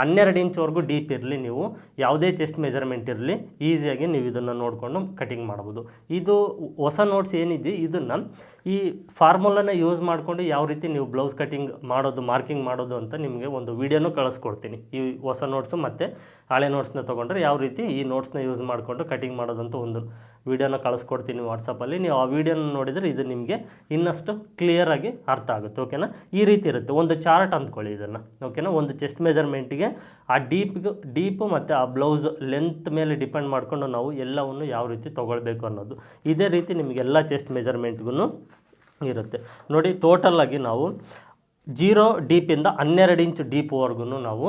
ಹನ್ನೆರಡು ಇಂಚ್ವರೆಗೂ ಡೀಪ್ ಇರಲಿ ನೀವು. ಯಾವುದೇ ಚೆಸ್ಟ್ ಮೆಜರ್ಮೆಂಟ್ ಇರಲಿ. ಈಸಿಯಾಗಿ ನೀವು ಇದನ್ನು ನೋಡಿಕೊಂಡು ಕಟಿಂಗ್ ಮಾಡ್ಬೋದು. ಇದು ಹೊಸ ನೋಟ್ಸ್ ಏನಿದೆ, ಇದನ್ನು ಈ ಫಾರ್ಮುಲಾನ ಯೂಸ್ ಮಾಡಿಕೊಂಡು ಯಾವ ರೀತಿ ನೀವು ಬ್ಲೌಸ್ ಕಟಿಂಗ್ ಮಾಡೋದು, ಮಾರ್ಕಿಂಗ್ ಮಾಡೋದು ಅಂತ ನಿಮಗೆ ಒಂದು ವೀಡಿಯೋನೂ ಕಳಿಸ್ಕೊಡ್ತೀನಿ. ಈ ಹೊಸ ನೋಟ್ಸು ಮತ್ತು ಹಳೆ ನೋಟ್ಸ್ನ ತೊಗೊಂಡ್ರೆ ಯಾವ ರೀತಿ ಈ ನೋಟ್ಸ್ನ ಯೂಸ್ ಮಾಡಿಕೊಂಡು ಕಟಿಂಗ್ ಮಾಡೋದಂತ ಒಂದು ವೀಡಿಯೋನ ಕಳಿಸ್ಕೊಡ್ತೀನಿ ವಾಟ್ಸಪ್ಪಲ್ಲಿ ನೀವು ಆ ವೀಡಿಯೋನ ನೋಡಿದರೆ ಇದು ನಿಮಗೆ ಇನ್ನಷ್ಟು ಕ್ಲಿಯರಾಗಿ ಅರ್ಥ ಆಗುತ್ತೆ ಓಕೆನಾ ಈ ರೀತಿ ಇರುತ್ತೆ. ಒಂದು ಚಾರ್ಟ್ ಅಂದ್ಕೊಳ್ಳಿ ಇದನ್ನು ಓಕೆನಾ ಒಂದು ಚೆಸ್ಟ್ ಮೆಜರ್ಮೆಂಟಿಗೆ ಆ ಡೀಪ್ಗೆ ಡೀಪು ಮತ್ತು ಆ ಬ್ಲೌಸ್ ಲೆಂತ್ ಮೇಲೆ ಡಿಪೆಂಡ್ ಮಾಡಿಕೊಂಡು ನಾವು ಎಲ್ಲವನ್ನು ಯಾವ ರೀತಿ ತೊಗೊಳ್ಬೇಕು ಅನ್ನೋದು. ಇದೇ ರೀತಿ ನಿಮಗೆಲ್ಲ ಚೆಸ್ಟ್ ಮೆಜರ್ಮೆಂಟ್ಗೂ ಇರುತ್ತೆ. ನೋಡಿ ಟೋಟಲಾಗಿ ನಾವು ಜೀರೋ ಡೀಪಿಂದ ಹನ್ನೆರಡು ಇಂಚ್ ಡೀಪ್ವರೆಗೂ ನಾವು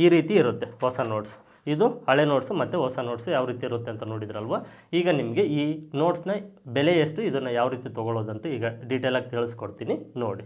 ಈ ರೀತಿ ಇರುತ್ತೆ ಹೊಸ ನೋಟ್ಸ್ ಇದು ಹಳೆ ನೋಟ್ಸು ಮತ್ತು ಹೊಸ ನೋಟ್ಸು ಯಾವ ರೀತಿ ಇರುತ್ತೆ ಅಂತ ನೋಡಿದ್ರಲ್ವ? ಈಗ ನಿಮಗೆ ಈ ನೋಟ್ಸ್ನ ಬೆಲೆ ಎಷ್ಟು, ಇದನ್ನು ಯಾವ ರೀತಿ ತೊಗೊಳ್ಳೋದಂತ ಈಗ ಡೀಟೇಲಾಗಿ ತಿಳಿಸ್ಕೊಡ್ತೀನಿ. ನೋಡಿ.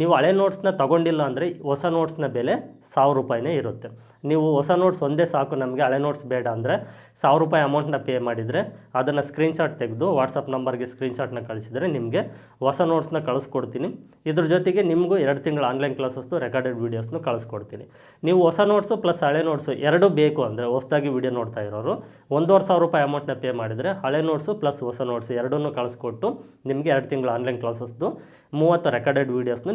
ನೀವು ಹಳೆ ನೋಟ್ಸ್ನ ತೊಗೊಂಡಿಲ್ಲ ಅಂದರೆ ಹೊಸ ನೋಟ್ಸ್ನ ಬೆಲೆ ಸಾವಿರ ರೂಪಾಯಿನೇ ಇರುತ್ತೆ. ನೀವು ಹೊಸ ನೋಟ್ಸ್ ಒಂದೇ ಸಾಕು, ನಮಗೆ ಹಳೆ ನೋಟ್ಸ್ ಬೇಡ ಅಂದರೆ ಸಾವಿರ ರೂಪಾಯಿ ಅಮೌಂಟ್ನ ಪೇ ಮಾಡಿದರೆ ಅದನ್ನು ಸ್ಕ್ರೀನ್ಶಾಟ್ ತೆಗೆದು ವಾಟ್ಸಪ್ ನಂಬರ್ಗೆ ಸ್ಕ್ರೀನ್ಶಾಟ್ನ ಕಳಿಸಿದರೆ ನಿಮಗೆ ಹೊಸ ನೋಟ್ಸ್ನ ಕಳಿಸ್ಕೊಡ್ತೀನಿ. ಇದ್ರ ಜೊತೆಗೆ ನಿಮಗೂ ಎರಡು ತಿಂಗಳು ಆನ್ಲೈನ್ ಕ್ಲಾಸಸ್ದು ರೆಕಾರ್ಡೆಡ್ ವೀಡಿಯೋಸ್ನು ಕಳಿಸ್ಕೊಡ್ತೀನಿ. ನೀವು ಹೊಸ ನೋಟ್ಸು ಪ್ಲಸ್ ಹಳೆ ನೋಟ್ಸು ಎರಡೂ ಬೇಕು ಅಂದರೆ ಹೊಸದಾಗಿ ವೀಡಿಯೋ ನೋಡ್ತಾ ಇರೋರು, ಒಂದೂವರೆ ಸಾವಿರ ರೂಪಾಯಿ ಅಮೌಂಟ್ನ ಪೇ ಮಾಡಿದರೆ ಹಳೆ ನೋಟ್ಸು ಪ್ಲಸ್ ಹೊಸ ನೋಟ್ಸು ಎರಡನ್ನೂ ಕಳಿಸ್ಕೊಟ್ಟು ನಿಮಗೆ ಎರಡು ತಿಂಗಳು ಆನ್ಲೈನ್ ಕ್ಲಾಸಸ್ದು ಮೂವತ್ತು ರೆಕಾರ್ಡೆಡ್ ವೀಡಿಯೋಸ್ನು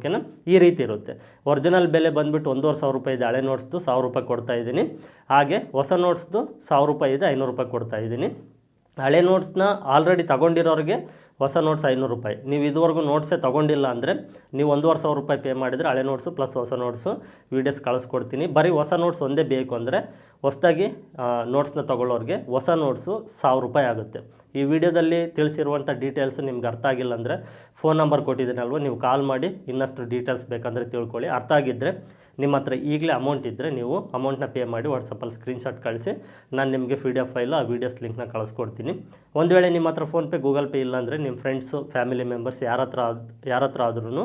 ಓಕೆನಾ? ಈ ರೀತಿ ಇರುತ್ತೆ. ಒರಿಜಿನಲ್ ಬೆಲೆ ಬಂದುಬಿಟ್ಟು ಒಂದೂವರೆ ಸಾವಿರ ರೂಪಾಯಿ ಇದೆ. ಹಳೆ ನೋಟ್ಸ್ದು ಸಾವಿರ ರೂಪಾಯಿ ಕೊಡ್ತಾ ಇದ್ದೀನಿ. ಹಾಗೆ ಹೊಸ ನೋಟ್ಸ್ದು ಸಾವಿರ ರೂಪಾಯಿ ಇದೆ, ಐನೂರು ರೂಪಾಯಿ ಕೊಡ್ತಾ ಇದ್ದೀನಿ. ಹಳೆ ನೋಟ್ಸ್ನ ಆಲ್ರೆಡಿ ತಗೊಂಡಿರೋರಿಗೆ ಹೊಸ ನೋಟ್ಸ್ ಐನೂರು ರೂಪಾಯಿ. ನೀವು ಇದುವರೆಗೂ ನೋಟ್ಸೇ ತೊಗೊಂಡಿಲ್ಲ ಅಂದರೆ ನೀವು ಒಂದೂವರೆ ಸಾವಿರ ರೂಪಾಯಿ ಪೇ ಮಾಡಿದರೆ ಹಳೆ ನೋಟ್ಸು ಪ್ಲಸ್ ಹೊಸ ನೋಟ್ಸು ವೀಡಿಯೋಸ್ ಕಳಿಸ್ಕೊಡ್ತೀನಿ. ಬರೀ ಹೊಸ ನೋಟ್ಸ್ ಒಂದೇ ಬೇಕು ಅಂದರೆ ಹೊಸದಾಗಿ ನೋಟ್ಸ್ನ ತೊಗೊಳ್ಳೋರಿಗೆ ಹೊಸ ನೋಟ್ಸು ಸಾವಿರ ರೂಪಾಯಿ ಆಗುತ್ತೆ. ಈ ವಿಡಿಯೋದಲ್ಲಿ ತಿಳಿಸಿರುವಂಥ ಡೀಟೇಲ್ಸ್ ನಿಮ್ಗೆ ಅರ್ಥ ಆಗಿಲ್ಲ ಅಂದರೆ ಫೋನ್ ನಂಬರ್ ಕೊಟ್ಟಿದ್ದೀನಲ್ವ, ನೀವು ಕಾಲ್ ಮಾಡಿ, ಇನ್ನಷ್ಟು ಡೀಟೇಲ್ಸ್ ಬೇಕಂದರೆ ತಿಳ್ಕೊಳ್ಳಿ. ಅರ್ಥ ಆಗಿದ್ದರೆ ನಿಮ್ಮ ಹತ್ರ ಈಗಲೇ ಅಮೌಂಟ್ ಇದ್ದರೆ ನೀವು ಅಮೌಂಟ್ನ ಪೇ ಮಾಡಿ ವಾಟ್ಸಪ್ಪಲ್ಲಿ ಸ್ಕ್ರೀನ್ಶಾಟ್ ಕಳಿಸಿ, ನಾನು ನಿಮಗೆ ಪಿ ಡಿ ಎಫ್ ಫೈಲು ಆ ವೀಡಿಯೋಸ್ ಲಿಂಕ್ನ ಕಳಿಸ್ಕೊಡ್ತೀನಿ. ಒಂದು ವೇಳೆ ನಿಮ್ಮ ಹತ್ರ ಫೋನ್ಪೇ ಗೂಗಲ್ ಪೇ ಇಲ್ಲ ಅಂದರೆ ನಿಮ್ಮ ಫ್ರೆಂಡ್ಸು ಫ್ಯಾಮಿಲಿ ಮೆಂಬರ್ಸ್ ಯಾರ ಹತ್ರ ಯಾರ ಹತ್ರ ಆದ್ರೂ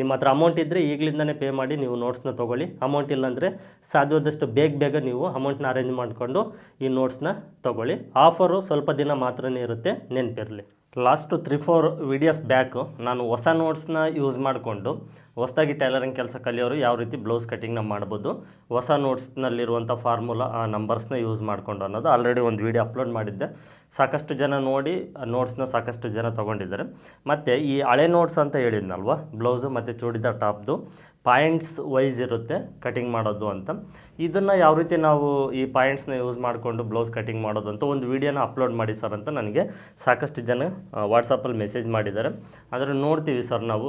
ನಿಮ್ಮ ಹತ್ರ ಅಮೌಂಟ್ ಇದ್ದರೆ ಈಗಲಿಂದನೇ ಪೇ ಮಾಡಿ ನೀವು ನೋಟ್ಸ್ನ ತೊಗೊಳ್ಳಿ. ಅಮೌಂಟ್ ಇಲ್ಲಾಂದರೆ ಸಾಧ್ಯವಾದಷ್ಟು ಬೇಗ ಬೇಗ ನೀವು ಅಮೌಂಟ್ನ ಅರೇಂಜ್ ಮಾಡಿಕೊಂಡು ಈ ನೋಟ್ಸ್ನ ತೊಗೊಳ್ಳಿ. ಆಫರು ಸ್ವಲ್ಪ ದಿನ ಮಾತ್ರನೇ ಇರುತ್ತೆ, ನೆನಪಿರಲಿ. Last three four videos back ನಾನು ಹೊಸ ನೋಟ್ಸ್ನ ಯೂಸ್ ಮಾಡಿಕೊಂಡು ಹೊಸದಾಗಿ ಟೈಲರಿಂಗ್ ಕೆಲಸ ಕಲಿಯೋರು ಯಾವ ರೀತಿ ಬ್ಲೌಸ್ ಕಟಿಂಗ್ನ ಮಾಡ್ಬೋದು, ಹೊಸ ನೋಟ್ಸ್ನಲ್ಲಿರುವಂಥ ಫಾರ್ಮುಲಾ ಆ ನಂಬರ್ಸ್ನ ಯೂಸ್ ಮಾಡಿಕೊಂಡು ಅನ್ನೋದು ಆಲ್ರೆಡಿ ಒಂದು ವೀಡಿಯೋ ಅಪ್ಲೋಡ್ ಮಾಡಿದ್ದೆ. ಸಾಕಷ್ಟು ಜನ ನೋಡಿ ನೋಟ್ಸ್ನ ಸಾಕಷ್ಟು ಜನ ತೊಗೊಂಡಿದ್ದಾರೆ. ಮತ್ತು ಈ ಹಳೆ ನೋಟ್ಸ್ ಅಂತ ಹೇಳಿದ್ನಲ್ವ? ಬ್ಲೌಸು ಮತ್ತು ಚೂಡಿದಾರ್ ಟಾಪ್ದು ಪಾಯಿಂಟ್ಸ್ ವೈಸ್ ಇರುತ್ತೆ ಕಟಿಂಗ್ ಮಾಡೋದು ಅಂತ. ಇದನ್ನು ಯಾವ ರೀತಿ ನಾವು ಈ ಪಾಯಿಂಟ್ಸ್ನ ಯೂಸ್ ಮಾಡಿಕೊಂಡು ಬ್ಲೌಸ್ ಕಟಿಂಗ್ ಮಾಡೋದು ಅಂತ ಒಂದು ವೀಡಿಯೋನ ಅಪ್ಲೋಡ್ ಮಾಡಿ ಸರ್ ಅಂತ ನನಗೆ ಸಾಕಷ್ಟು ಜನ ವಾಟ್ಸಪ್ಪಲ್ಲಿ ಮೆಸೇಜ್ ಮಾಡಿದ್ದಾರೆ. ಅದನ್ನು ನೋಡ್ತೀವಿ ಸರ್ ನಾವು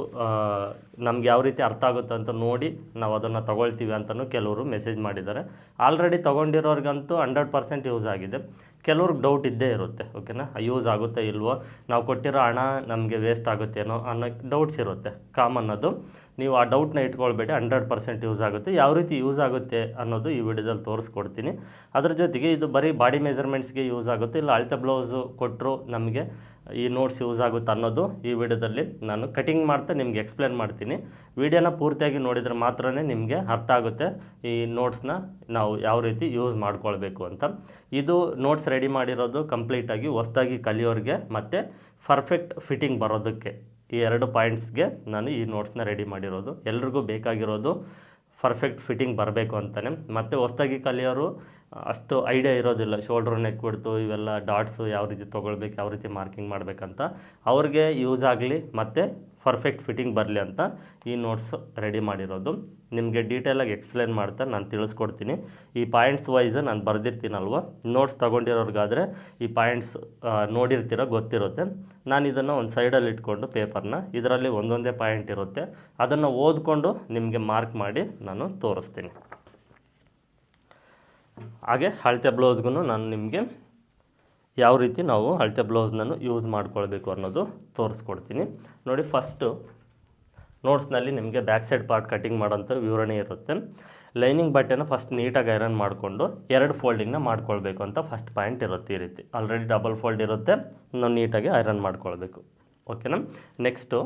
ನಮ್ಗೆ ಯಾವ ರೀತಿ ಅರ್ಥ ಆಗುತ್ತೆ ಅಂತ ನೋಡಿ ನಾವು ಅದನ್ನು ತೊಗೊಳ್ತೀವಿ ಅಂತಲೂ ಕೆಲವರು ಮೆಸೇಜ್ ಮಾಡಿದ್ದಾರೆ. ಆಲ್ರೆಡಿ ತೊಗೊಂಡಿರೋರಿಗಂತೂ ಹಂಡ್ರೆಡ್ ಪರ್ಸೆಂಟ್ ಯೂಸ್ ಆಗಿದೆ. ಕೆಲವ್ರಿಗೆ ಡೌಟ್ ಇದ್ದೇ ಇರುತ್ತೆ. ಓಕೆನಾ ಯೂಸ್ ಆಗುತ್ತೆ ಇಲ್ವೋ? ನಾವು ಕೊಟ್ಟಿರೋ ಹಣ ನಮಗೆ ವೇಸ್ಟ್ ಆಗುತ್ತೇನೋ ಅನ್ನೋ ಡೌಟ್ಸ್ ಇರುತ್ತೆ ಕಾಮನ್ ಅದು ನೀವು ಆ ಡೌಟ್ನ ಇಟ್ಕೊಳ್ಬೇಡಿ ಹಂಡ್ರೆಡ್ ಪರ್ಸೆಂಟ್ ಯೂಸ್ ಆಗುತ್ತೆ. ಯಾವ ರೀತಿ ಯೂಸ್ ಆಗುತ್ತೆ ಅನ್ನೋದು ಈ ವಿಡಿಯೋದಲ್ಲಿ ತೋರಿಸ್ಕೊಡ್ತೀನಿ. ಅದ್ರ ಜೊತೆಗೆ ಇದು ಬರೀ ಬಾಡಿ ಮೆಜರ್ಮೆಂಟ್ಸ್ಗೆ ಯೂಸ್ ಆಗುತ್ತೆ, ಇಲ್ಲ ಅಳತೆ ಬ್ಲೌಸು ಕೊಟ್ಟರು ನಮಗೆ ಈ ನೋಟ್ಸ್ ಯೂಸ್ ಆಗುತ್ತೆ ಅನ್ನೋದು ಈ ವಿಡಿಯೋದಲ್ಲಿ ನಾನು ಕಟಿಂಗ್ ಮಾಡ್ತಾ ನಿಮಗೆ ಎಕ್ಸ್ಪ್ಲೇನ್ ಮಾಡ್ತೀನಿ. ವಿಡಿಯೋನ ಪೂರ್ತಿಯಾಗಿ ನೋಡಿದರೆ ಮಾತ್ರ ನಿಮಗೆ ಅರ್ಥ ಆಗುತ್ತೆ ಈ ನೋಟ್ಸ್ನ ನಾವು ಯಾವ ರೀತಿ ಯೂಸ್ ಮಾಡ್ಕೊಳ್ಬೇಕು ಅಂತ. ಇದು ನೋಟ್ಸ್ ರೆಡಿ ಮಾಡಿರೋದು ಕಂಪ್ಲೀಟಾಗಿ ಹೊಸ್ದಾಗಿ ಕಲಿಯೋರಿಗೆ ಮತ್ತು ಪರ್ಫೆಕ್ಟ್ ಫಿಟ್ಟಿಂಗ್ ಬರೋದಕ್ಕೆ ಈ ಎರಡು ಪಾಯಿಂಟ್ಸ್ಗೆ ನಾನು ಈ ನೋಟ್ಸ್ನ ರೆಡಿ ಮಾಡಿರೋದು. ಎಲ್ರಿಗೂ ಬೇಕಾಗಿರೋದು ಪರ್ಫೆಕ್ಟ್ ಫಿಟ್ಟಿಂಗ್ ಬರಬೇಕು ಅಂತಲೇ ಮತ್ತು ಹೊಸ್ದಾಗಿ ಕಲಿಯೋರು ಅಷ್ಟು ಐಡಿಯಾ ಇರೋದಿಲ್ಲ. ಶೋಲ್ಡ್ರ್ ನೆಕ್ ಬಿಡ್ತು, ಇವೆಲ್ಲ ಡಾಟ್ಸು ಯಾವ ರೀತಿ ತೊಗೊಳ್ಬೇಕು, ಯಾವ ರೀತಿ ಮಾರ್ಕಿಂಗ್ ಮಾಡಬೇಕಂತ. ಅವ್ರಿಗೆ ಯೂಸ್ ಆಗಲಿ, ಮತ್ತು ಪರ್ಫೆಕ್ಟ್ ಫಿಟ್ಟಿಂಗ್ ಬರಲಿ ಅಂತ ಈ ನೋಟ್ಸ್ ರೆಡಿ ಮಾಡಿರೋದು. ನಿಮಗೆ ಡೀಟೇಲಾಗಿ ಎಕ್ಸ್ಪ್ಲೇನ್ ಮಾಡ್ತಾ ನಾನು ತಿಳಿಸ್ಕೊಡ್ತೀನಿ. ಈ ಪಾಯಿಂಟ್ಸ್ ವೈಸ್ ನಾನು ಬರೆದಿರ್ತೀನಲ್ವ? ನೋಟ್ಸ್ ತೊಗೊಂಡಿರೋರ್ಗಾದರೆ ಈ ಪಾಯಿಂಟ್ಸ್ ನೋಡಿರ್ತೀರೋ, ಗೊತ್ತಿರುತ್ತೆ. ನಾನು ಇದನ್ನು ಒಂದು ಸೈಡಲ್ಲಿ ಇಟ್ಕೊಂಡು ಪೇಪರ್ನ, ಇದರಲ್ಲಿ ಒಂದೊಂದೇ ಪಾಯಿಂಟ್ ಇರುತ್ತೆ. ಅದನ್ನು ಓದ್ಕೊಂಡು ನಿಮಗೆ ಮಾರ್ಕ್ ಮಾಡಿ ನಾನು ತೋರಿಸ್ತೀನಿ. ಹಾಗೆ ಅಳತೆ ಬ್ಲೌಸ್ಗೂ ನಾನು ನಿಮಗೆ ಯಾವ ರೀತಿ ನಾವು ಅಳತೆ ಬ್ಲೌಸ್ನನ್ನು ಯೂಸ್ ಮಾಡ್ಕೊಳ್ಬೇಕು ಅನ್ನೋದು ತೋರಿಸ್ಕೊಡ್ತೀನಿ. ನೋಡಿ ಫಸ್ಟು ನೋಟ್ಸ್ನಲ್ಲಿ ನಿಮಗೆ ಬ್ಯಾಕ್ ಸೈಡ್ ಪಾರ್ಟ್ ಕಟಿಂಗ್ ಮಾಡೋಂಥ ವಿವರಣೆ ಇರುತ್ತೆ. ಲೈನಿಂಗ್ ಬಟ್ಟೆನ ಫಸ್ಟ್ ನೀಟಾಗಿ ಐರನ್ ಮಾಡಿಕೊಂಡು ಎರಡು ಫೋಲ್ಡಿಂಗ್ನ ಮಾಡ್ಕೊಳ್ಬೇಕು ಅಂತ ಫಸ್ಟ್ ಪಾಯಿಂಟ್ ಇರುತ್ತೆ ಈ ರೀತಿ. ಆಲ್ರೆಡಿ ಡಬಲ್ ಫೋಲ್ಡ್ ಇರುತ್ತೆ ನಾವು ನೀಟಾಗಿ ಐರನ್ ಮಾಡ್ಕೊಳ್ಬೇಕು. ಓಕೆನಾ ನೆಕ್ಸ್ಟು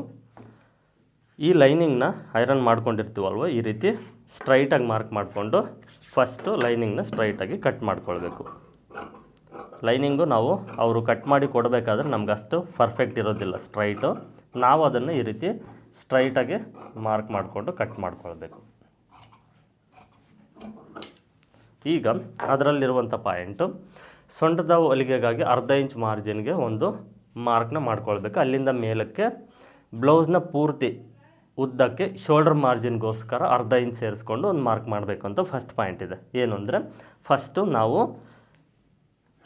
ಈ ಲೈನಿಂಗ್ನ ಐರನ್ ಮಾಡ್ಕೊಂಡಿರ್ತೀವಲ್ವ ಈ ರೀತಿ? ಸ್ಟ್ರೈಟಾಗಿ ಮಾರ್ಕ್ ಮಾಡಿಕೊಂಡು ಫಸ್ಟು ಲೈನಿಂಗ್ನ ಸ್ಟ್ರೈಟಾಗಿ ಕಟ್ ಮಾಡ್ಕೊಳ್ಬೇಕು. ಲೈನಿಂಗು ನಾವು ಅವರು ಕಟ್ ಮಾಡಿ ಕೊಡಬೇಕಾದ್ರೆ ನಮ್ಗೆ ಅಷ್ಟು ಪರ್ಫೆಕ್ಟ್ ಇರೋದಿಲ್ಲ, ಸ್ಟ್ರೈಟು. ನಾವು ಅದನ್ನು ಈ ರೀತಿ ಸ್ಟ್ರೈಟಾಗಿ ಮಾರ್ಕ್ ಮಾಡಿಕೊಂಡು ಕಟ್ ಮಾಡ್ಕೊಳ್ಬೇಕು. ಈಗ ಅದರಲ್ಲಿರುವಂಥ ಪಾಯಿಂಟು ಸೊಂಟದ ಹೊಲಿಗೆಗಾಗಿ ಅರ್ಧ ಇಂಚ್ ಮಾರ್ಜಿನ್ಗೆ ಒಂದು ಮಾರ್ಕ್ನ ಮಾಡ್ಕೊಳ್ಬೇಕು. ಅಲ್ಲಿಂದ ಮೇಲಕ್ಕೆ ಬ್ಲೌಸ್ನ ಪೂರ್ತಿ ಉದ್ದಕ್ಕೆ ಶೋಲ್ಡರ್ ಮಾರ್ಜಿನ್ಗೋಸ್ಕರ ಅರ್ಧ ಇಂಚ್ ಸೇರಿಸ್ಕೊಂಡು ಒಂದು ಮಾರ್ಕ್ ಮಾಡಬೇಕು ಅಂತ ಫಸ್ಟ್ ಪಾಯಿಂಟ್ ಇದೆ. ಏನು ಅಂದರೆ ಫಸ್ಟು ನಾವು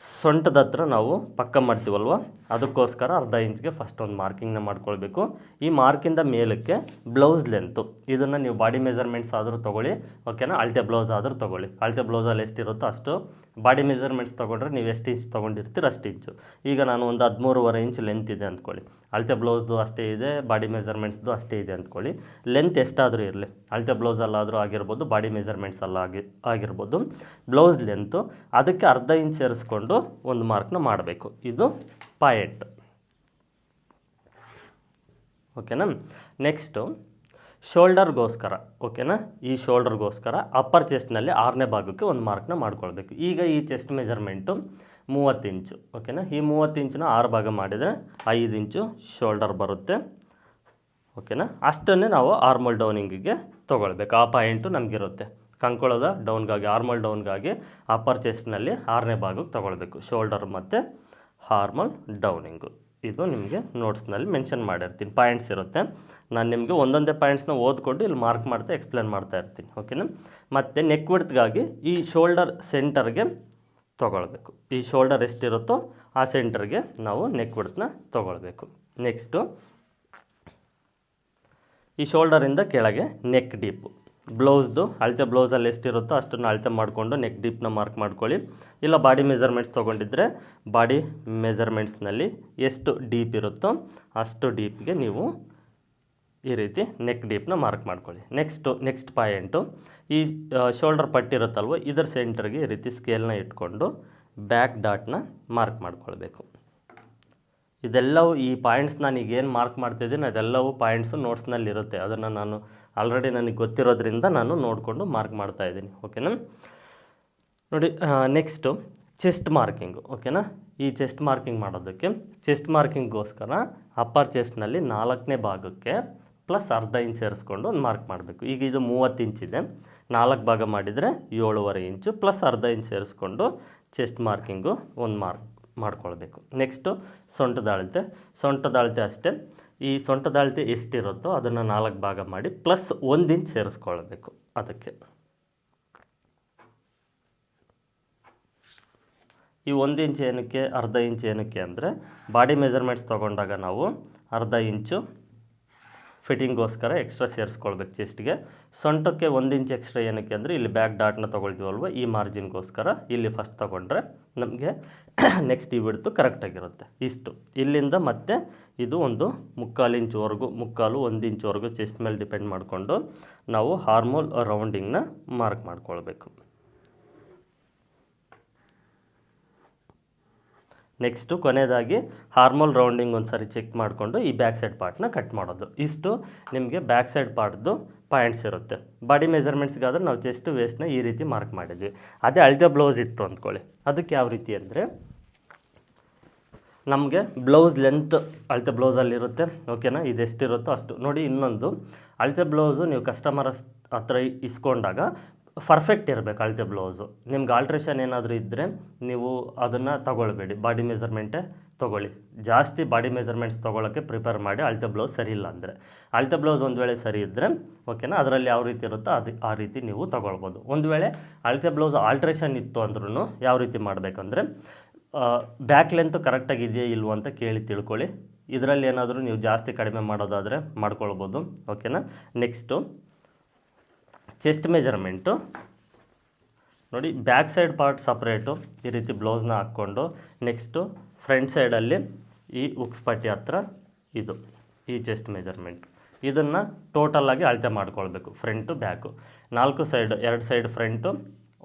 ಸೊಂಟದ ಹತ್ರ ನಾವು ಪಕ್ಕ ಮಾಡ್ತೀವಲ್ವ, ಅದಕ್ಕೋಸ್ಕರ ಅರ್ಧ ಇಂಚ್ಗೆ ಫಸ್ಟ್ ಒಂದು ಮಾರ್ಕಿಂಗ್ನ ಮಾಡ್ಕೊಳ್ಬೇಕು. ಈ ಮಾರ್ಕಿಂದ ಮೇಲಕ್ಕೆ ಬ್ಲೌಸ್ ಲೆಂತು ಇದನ್ನು ನೀವು ಬಾಡಿ ಮೆಜರ್ಮೆಂಟ್ಸ್ ಆದರೂ ತೊಗೊಳ್ಳಿ ಓಕೆನಾ ಅಳತೆ ಬ್ಲೌಸ್ ಆದರೂ ತೊಗೊಳ್ಳಿ. ಅಳತೆ ಬ್ಲೌಸಲ್ಲಿ ಎಷ್ಟಿರುತ್ತೋ ಅಷ್ಟು ಬಾಡಿ ಮೆಜರ್ಮೆಂಟ್ಸ್ ತೊಗೊಂಡ್ರೆ ನೀವು ಎಷ್ಟು ಇಂಚ್ ತೊಗೊಂಡಿರ್ತೀರ ಅಷ್ಟು ಇಂಚು ಈಗ ನಾನು ಒಂದು ಹದಿಮೂರುವರೆ ಇಂಚ್ ಲೆಂತ್ ಇದೆ ಅಂದ್ಕೊಳ್ಳಿ. ಅಳತೆ ಬ್ಲೌಸ್ದು ಅಷ್ಟೇ ಇದೆ ಬಾಡಿ ಮೆಜರ್ಮೆಂಟ್ಸ್ದು ಅಷ್ಟೇ ಇದೆ ಅಂದ್ಕೊಳ್ಳಿ. ಲೆಂತ್ ಎಷ್ಟಾದರೂ ಇರಲಿ. ಅಳತೆ ಬ್ಲೌಸಲ್ಲಾದರೂ ಆಗಿರ್ಬೋದು ಬಾಡಿ ಮೆಜರ್ಮೆಂಟ್ಸಲ್ಲ ಆಗಿ, ಆಗಿರ್ಬೋದು. ಬ್ಲೌಸ್ ಲೆಂತು ಅದಕ್ಕೆ ಅರ್ಧ ಇಂಚ್ ಸೇರಿಸ್ಕೊಂಡು ಒಂದು ಮಾರ್ಕ್ನ ಮಾಡಬೇಕು. ಇದು ಪಾಯಿಂಟ್. ಓಕೆನಾ ನೆಕ್ಸ್ಟು ಶೋಲ್ಡರ್ಗೋಸ್ಕರ, ಓಕೆನಾ? ಈ ಶೋಲ್ಡರ್ಗೋಸ್ಕರ ಅಪ್ಪರ್ ಚೆಸ್ಟ್ನಲ್ಲಿ ಆರನೇ ಭಾಗಕ್ಕೆ ಒಂದು ಮಾರ್ಕ್ನ ಮಾಡ್ಕೊಳ್ಬೇಕು. ಈಗ ಈ ಚೆಸ್ಟ್ ಮೆಜರ್ಮೆಂಟು ಮೂವತ್ತು ಇಂಚು ಓಕೆನಾ? ಈ ಮೂವತ್ತು ಇಂಚಿನ ಆರು ಭಾಗ ಮಾಡಿದರೆ ಐದು ಇಂಚು ಶೋಲ್ಡರ್ ಬರುತ್ತೆ, ಓಕೆನಾ? ಅಷ್ಟನ್ನೇ ನಾವು ಆರ್ಮಲ್ ಡೌನಿಂಗಿಗೆ ತೊಗೊಳ್ಬೇಕು. ಆ ಪಾಯಿಂಟು ನಮಗಿರುತ್ತೆ. ಕಂಕೊಳದ ಡೌನ್ಗಾಗಿ, ಆರ್ಮಲ್ ಡೌನ್ಗಾಗಿ ಅಪ್ಪರ್ ಚೆಸ್ಟ್ನಲ್ಲಿ ಆರನೇ ಭಾಗಕ್ಕೆ ತೊಗೊಳ್ಬೇಕು. ಶೋಲ್ಡರ್ ಮತ್ತು ಹಾರ್ಮಲ್ ಡೌನಿಂಗು. ಇದು ನಿಮಗೆ ನೋಟ್ಸ್ನಲ್ಲಿ ಮೆನ್ಷನ್ ಮಾಡಿರ್ತೀನಿ. ಪಾಯಿಂಟ್ಸ್ ಇರುತ್ತೆ. ನಾನು ನಿಮಗೆ ಒಂದೊಂದೇ ಪಾಯಿಂಟ್ಸ್ನ ಓದ್ಕೊಂಡು ಇಲ್ಲಿ ಮಾರ್ಕ್ ಮಾಡ್ತಾ ಎಕ್ಸ್ಪ್ಲೇನ್ ಮಾಡ್ತಾ ಇರ್ತೀನಿ ಓಕೆನಾ ಮತ್ತು ನೆಕ್ ವಿಡ್ತ್ಗಾಗಿ ಈ ಶೋಲ್ಡರ್ ಸೆಂಟರ್ಗೆ ತೊಗೊಳ್ಬೇಕು. ಈ ಶೋಲ್ಡರ್ ಎಷ್ಟಿರುತ್ತೋ ಆ ಸೆಂಟರ್ಗೆ ನಾವು ನೆಕ್ ವಿಡ್ತ್ನ ತೊಗೊಳ್ಬೇಕು. ನೆಕ್ಸ್ಟು ಈ ಶೋಲ್ಡರಿಂದ ಕೆಳಗೆ ನೆಕ್ ಡೀಪು ಬ್ಲೌಸ್ದು ಅಳತೆ ಬ್ಲೌಸಲ್ಲಿ ಎಷ್ಟಿರುತ್ತೋ ಅಷ್ಟನ್ನು ಅಳತೆ ಮಾಡಿಕೊಂಡು ನೆಕ್ ಡೀಪ್ನ ಮಾರ್ಕ್ ಮಾಡ್ಕೊಳ್ಳಿ. ಇಲ್ಲ ಬಾಡಿ ಮೆಜರ್ಮೆಂಟ್ಸ್ ತೊಗೊಂಡಿದ್ರೆ ಬಾಡಿ ಮೆಜರ್ಮೆಂಟ್ಸ್ನಲ್ಲಿ ಎಷ್ಟು ಡೀಪ್ ಇರುತ್ತೋ ಅಷ್ಟು ಡೀಪ್ಗೆ ನೀವು ಈ ರೀತಿ ನೆಕ್ ಡೀಪ್ನ ಮಾರ್ಕ್ ಮಾಡ್ಕೊಳ್ಳಿ. ನೆಕ್ಸ್ಟು ನೆಕ್ಸ್ಟ್ ಪಾಯಿಂಟು ಈ ಶೋಲ್ಡರ್ ಪಟ್ಟಿರುತ್ತಲ್ವ ಇದರ ಸೆಂಟ್ರಿಗೆ ಈ ರೀತಿ ಸ್ಕೇಲ್ನ ಇಟ್ಕೊಂಡು ಬ್ಯಾಕ್ ಡಾಟ್ನ ಮಾರ್ಕ್ ಮಾಡ್ಕೊಳ್ಬೇಕು. ಇದೆಲ್ಲವೂ ಈ ಪಾಯಿಂಟ್ಸ್ ನಾನು ಈಗ ಏನು ಮಾರ್ಕ್ ಮಾಡ್ತಿದ್ದೀನಿ, ಅದೆಲ್ಲವೂ ಪಾಯಿಂಟ್ಸು ನೋಟ್ಸ್ನಲ್ಲಿ ಇರುತ್ತೆ ಅದನ್ನು ನಾನು ಆಲ್ರೆಡಿ ನನಗೆ ಗೊತ್ತಿರೋದ್ರಿಂದ ನಾನು ನೋಡಿಕೊಂಡು ಮಾರ್ಕ್ ಮಾಡ್ತಾ ಇದ್ದೀನಿ. ಓಕೆನಾ ನೋಡಿ ನೆಕ್ಸ್ಟು ಚೆಸ್ಟ್ ಮಾರ್ಕಿಂಗು ಓಕೆನಾ ಈ ಚೆಸ್ಟ್ ಮಾರ್ಕಿಂಗ್ ಮಾಡೋದಕ್ಕೆ ಚೆಸ್ಟ್ ಮಾರ್ಕಿಂಗ್ಗೋಸ್ಕರ ಅಪ್ಪರ್ ಚೆಸ್ಟ್ನಲ್ಲಿ ನಾಲ್ಕನೇ ಭಾಗಕ್ಕೆ ಪ್ಲಸ್ ಅರ್ಧ ಇಂಚ್ ಸೇರಿಸ್ಕೊಂಡು ಒಂದು ಮಾರ್ಕ್ ಮಾಡಬೇಕು. ಈಗ ಇದು ಮೂವತ್ತು ಇಂಚಿದೆ ನಾಲ್ಕು ಭಾಗ ಮಾಡಿದರೆ ಏಳುವರೆ ಇಂಚು ಪ್ಲಸ್ ಅರ್ಧ ಇಂಚ್ ಸೇರಿಸ್ಕೊಂಡು ಚೆಸ್ಟ್ ಮಾರ್ಕಿಂಗು ಒಂದು ಮಾರ್ಕ್ ಮಾಡ್ಕೊಳ್ಬೇಕು. ನೆಕ್ಸ್ಟು ಸೊಂಟದ ಅಳತೆ ಸೊಂಟದ ಅಳತೆ ಅಷ್ಟೇ. ಈ ಸೊಂಟದ ಅಳತೆ ಎಷ್ಟಿರುತ್ತೋ ಅದನ್ನು ನಾಲ್ಕು ಭಾಗ ಮಾಡಿ ಪ್ಲಸ್ ಒಂದು ಇಂಚ್ ಸೇರಿಸ್ಕೊಳ್ಬೇಕು ಅದಕ್ಕೆ. ಈ ಒಂದು ಇಂಚ್ ಏನಕ್ಕೆ, ಅರ್ಧ ಇಂಚ್ ಏನಕ್ಕೆ ಅಂದರೆ ಬಾಡಿ ಮೆಜರ್ಮೆಂಟ್ಸ್ ತೊಗೊಂಡಾಗ ನಾವು ಅರ್ಧ ಇಂಚು ಫಿಟ್ಟಿಂಗ್ಗೋಸ್ಕರ ಎಕ್ಸ್ಟ್ರಾ ಸೇರಿಸ್ಕೊಳ್ಬೇಕು ಚೆಸ್ಟ್ಗೆ ಸೊಂಟಕ್ಕೆ ಒಂದು ಇಂಚ್ ಎಕ್ಸ್ಟ್ರಾ ಏನಕ್ಕೆ ಅಂದರೆ ಇಲ್ಲಿ ಬ್ಯಾಕ್ ಡಾಟ್ನ ತೊಗೊಳ್ತೀವಲ್ವ? ಈ ಮಾರ್ಜಿನ್ಗೋಸ್ಕರ ಇಲ್ಲಿ ಫಸ್ಟ್ ತೊಗೊಂಡ್ರೆ ನಮಗೆ ನೆಕ್ಸ್ಟ್ ಈ ಬಿಡ್ತು ಕರೆಕ್ಟಾಗಿರುತ್ತೆ ಇಷ್ಟು. ಇಲ್ಲಿಂದ ಮತ್ತೆ ಇದು ಒಂದು ಮುಕ್ಕಾಲು ಇಂಚ್ವರೆಗೂ ಮುಕ್ಕಾಲು ಒಂದು ಇಂಚ್ವರೆಗೂ ಚೆಸ್ಟ್ ಮೇಲೆ ಡಿಪೆಂಡ್ ಮಾಡಿಕೊಂಡು ನಾವು ಹಾರ್ಮೋಲ್ ರೌಂಡಿಂಗ್ನ ಮಾರ್ಕ್ ಮಾಡ್ಕೊಳ್ಬೇಕು. ನೆಕ್ಸ್ಟು ಕೊನೆಯದಾಗಿ ಹಾರ್ಮೋಲ್ ರೌಂಡಿಂಗ್ ಒಂದು ಸಾರಿ ಚೆಕ್ ಮಾಡಿಕೊಂಡು ಈ ಬ್ಯಾಕ್ ಸೈಡ್ ಪಾರ್ಟ್ನ ಕಟ್ ಮಾಡೋದು. ಇಷ್ಟು ನಿಮಗೆ ಬ್ಯಾಕ್ ಸೈಡ್ ಪಾರ್ಟ್ದು ಪಾಯಿಂಟ್ಸ್ ಇರುತ್ತೆ. ಬಾಡಿ ಮೆಜರ್ಮೆಂಟ್ಸ್ಗಾದ್ರೆ ನಾವು ಚೆಸ್ಟ್ ವೇಸ್ಟ್ನ ಈ ರೀತಿ ಮಾರ್ಕ್ ಮಾಡಿದ್ವಿ. ಅದೇ ಅಳತೆ ಬ್ಲೌಸ್ ಇತ್ತು ಅಂದ್ಕೊಳ್ಳಿ. ಅದಕ್ಕೆ ಯಾವ ರೀತಿ ಅಂದರೆ ನಮಗೆ ಬ್ಲೌಸ್ ಲೆಂತ್ ಅಳತೆ ಬ್ಲೌಸಲ್ಲಿರುತ್ತೆ ಓಕೆನಾ ಇದೆಷ್ಟಿರುತ್ತೋ ಅಷ್ಟು. ನೋಡಿ ಇನ್ನೊಂದು. ಅಳತೆ ಬ್ಲೌಸು ನೀವು ಕಸ್ಟಮರ್ ಹತ್ರ ಇಸ್ಕೊಂಡಾಗ ಪರ್ಫೆಕ್ಟ್ ಇರಬೇಕು ಅಳತೆ ಬ್ಲೌಸು ನಿಮ್ಗೆ ಆಲ್ಟ್ರೇಷನ್ ಏನಾದರೂ ಇದ್ದರೆ ನೀವು ಅದನ್ನು ತೊಗೊಳ್ಬೇಡಿ. ಬಾಡಿ ಮೆಜರ್ಮೆಂಟೇ ತೊಗೊಳ್ಳಿ. ಜಾಸ್ತಿ ಬಾಡಿ ಮೆಜರ್ಮೆಂಟ್ಸ್ ತೊಗೊಳಕ್ಕೆ ಪ್ರಿಪೇರ್ ಮಾಡಿ ಅಳತೆ ಬ್ಲೌಸ್ ಸರಿ ಇಲ್ಲ ಅಂದರೆ. ಅಳತೆ ಬ್ಲೌಸ್ ಒಂದು ವೇಳೆ ಸರಿ ಇದ್ದರೆ ಓಕೆನಾ ಅದರಲ್ಲಿ ಯಾವ ರೀತಿ ಇರುತ್ತೋ ಅದು ಆ ರೀತಿ ನೀವು ತೊಗೊಳ್ಬೋದು. ಒಂದು ವೇಳೆ ಅಳತೆ ಬ್ಲೌಸ್ ಆಲ್ಟ್ರೇಷನ್ ಇತ್ತು ಅಂದ್ರೂ ಯಾವ ರೀತಿ ಮಾಡಬೇಕಂದ್ರೆ ಬ್ಯಾಕ್ ಲೆಂತ್ ಕರೆಕ್ಟಾಗಿ ಇದೆಯಾ ಇಲ್ವೋ ಅಂತ ಕೇಳಿ ತಿಳ್ಕೊಳ್ಳಿ. ಇದರಲ್ಲಿ ಏನಾದರೂ ನೀವು ಜಾಸ್ತಿ ಕಡಿಮೆ ಮಾಡೋದಾದರೆ ಮಾಡ್ಕೊಳ್ಬೋದು ಓಕೆನಾ ನೆಕ್ಸ್ಟು ಚೆಸ್ಟ್ ಮೆಜರ್ಮೆಂಟು ನೋಡಿ ಬ್ಯಾಕ್ ಸೈಡ್ ಪಾರ್ಟ್ ಸಪ್ರೇಟು ಈ ರೀತಿ ಬ್ಲೌಸ್ನ ಹಾಕ್ಕೊಂಡು ನೆಕ್ಸ್ಟು ಫ್ರಂಟ್ ಸೈಡಲ್ಲಿ ಈ ಉಕ್ಸ್ ಪಟ್ಟಿ ಹತ್ರ ಇದು, ಈ ಚೆಸ್ಟ್ ಮೆಜರ್ಮೆಂಟ್ ಇದನ್ನು ಟೋಟಲಾಗಿ ಅಳತೆ ಮಾಡ್ಕೊಳ್ಬೇಕು ಫ್ರಂಟು ಬ್ಯಾಕು ನಾಲ್ಕು ಸೈಡ್ ಎರಡು ಸೈಡ್ ಫ್ರಂಟು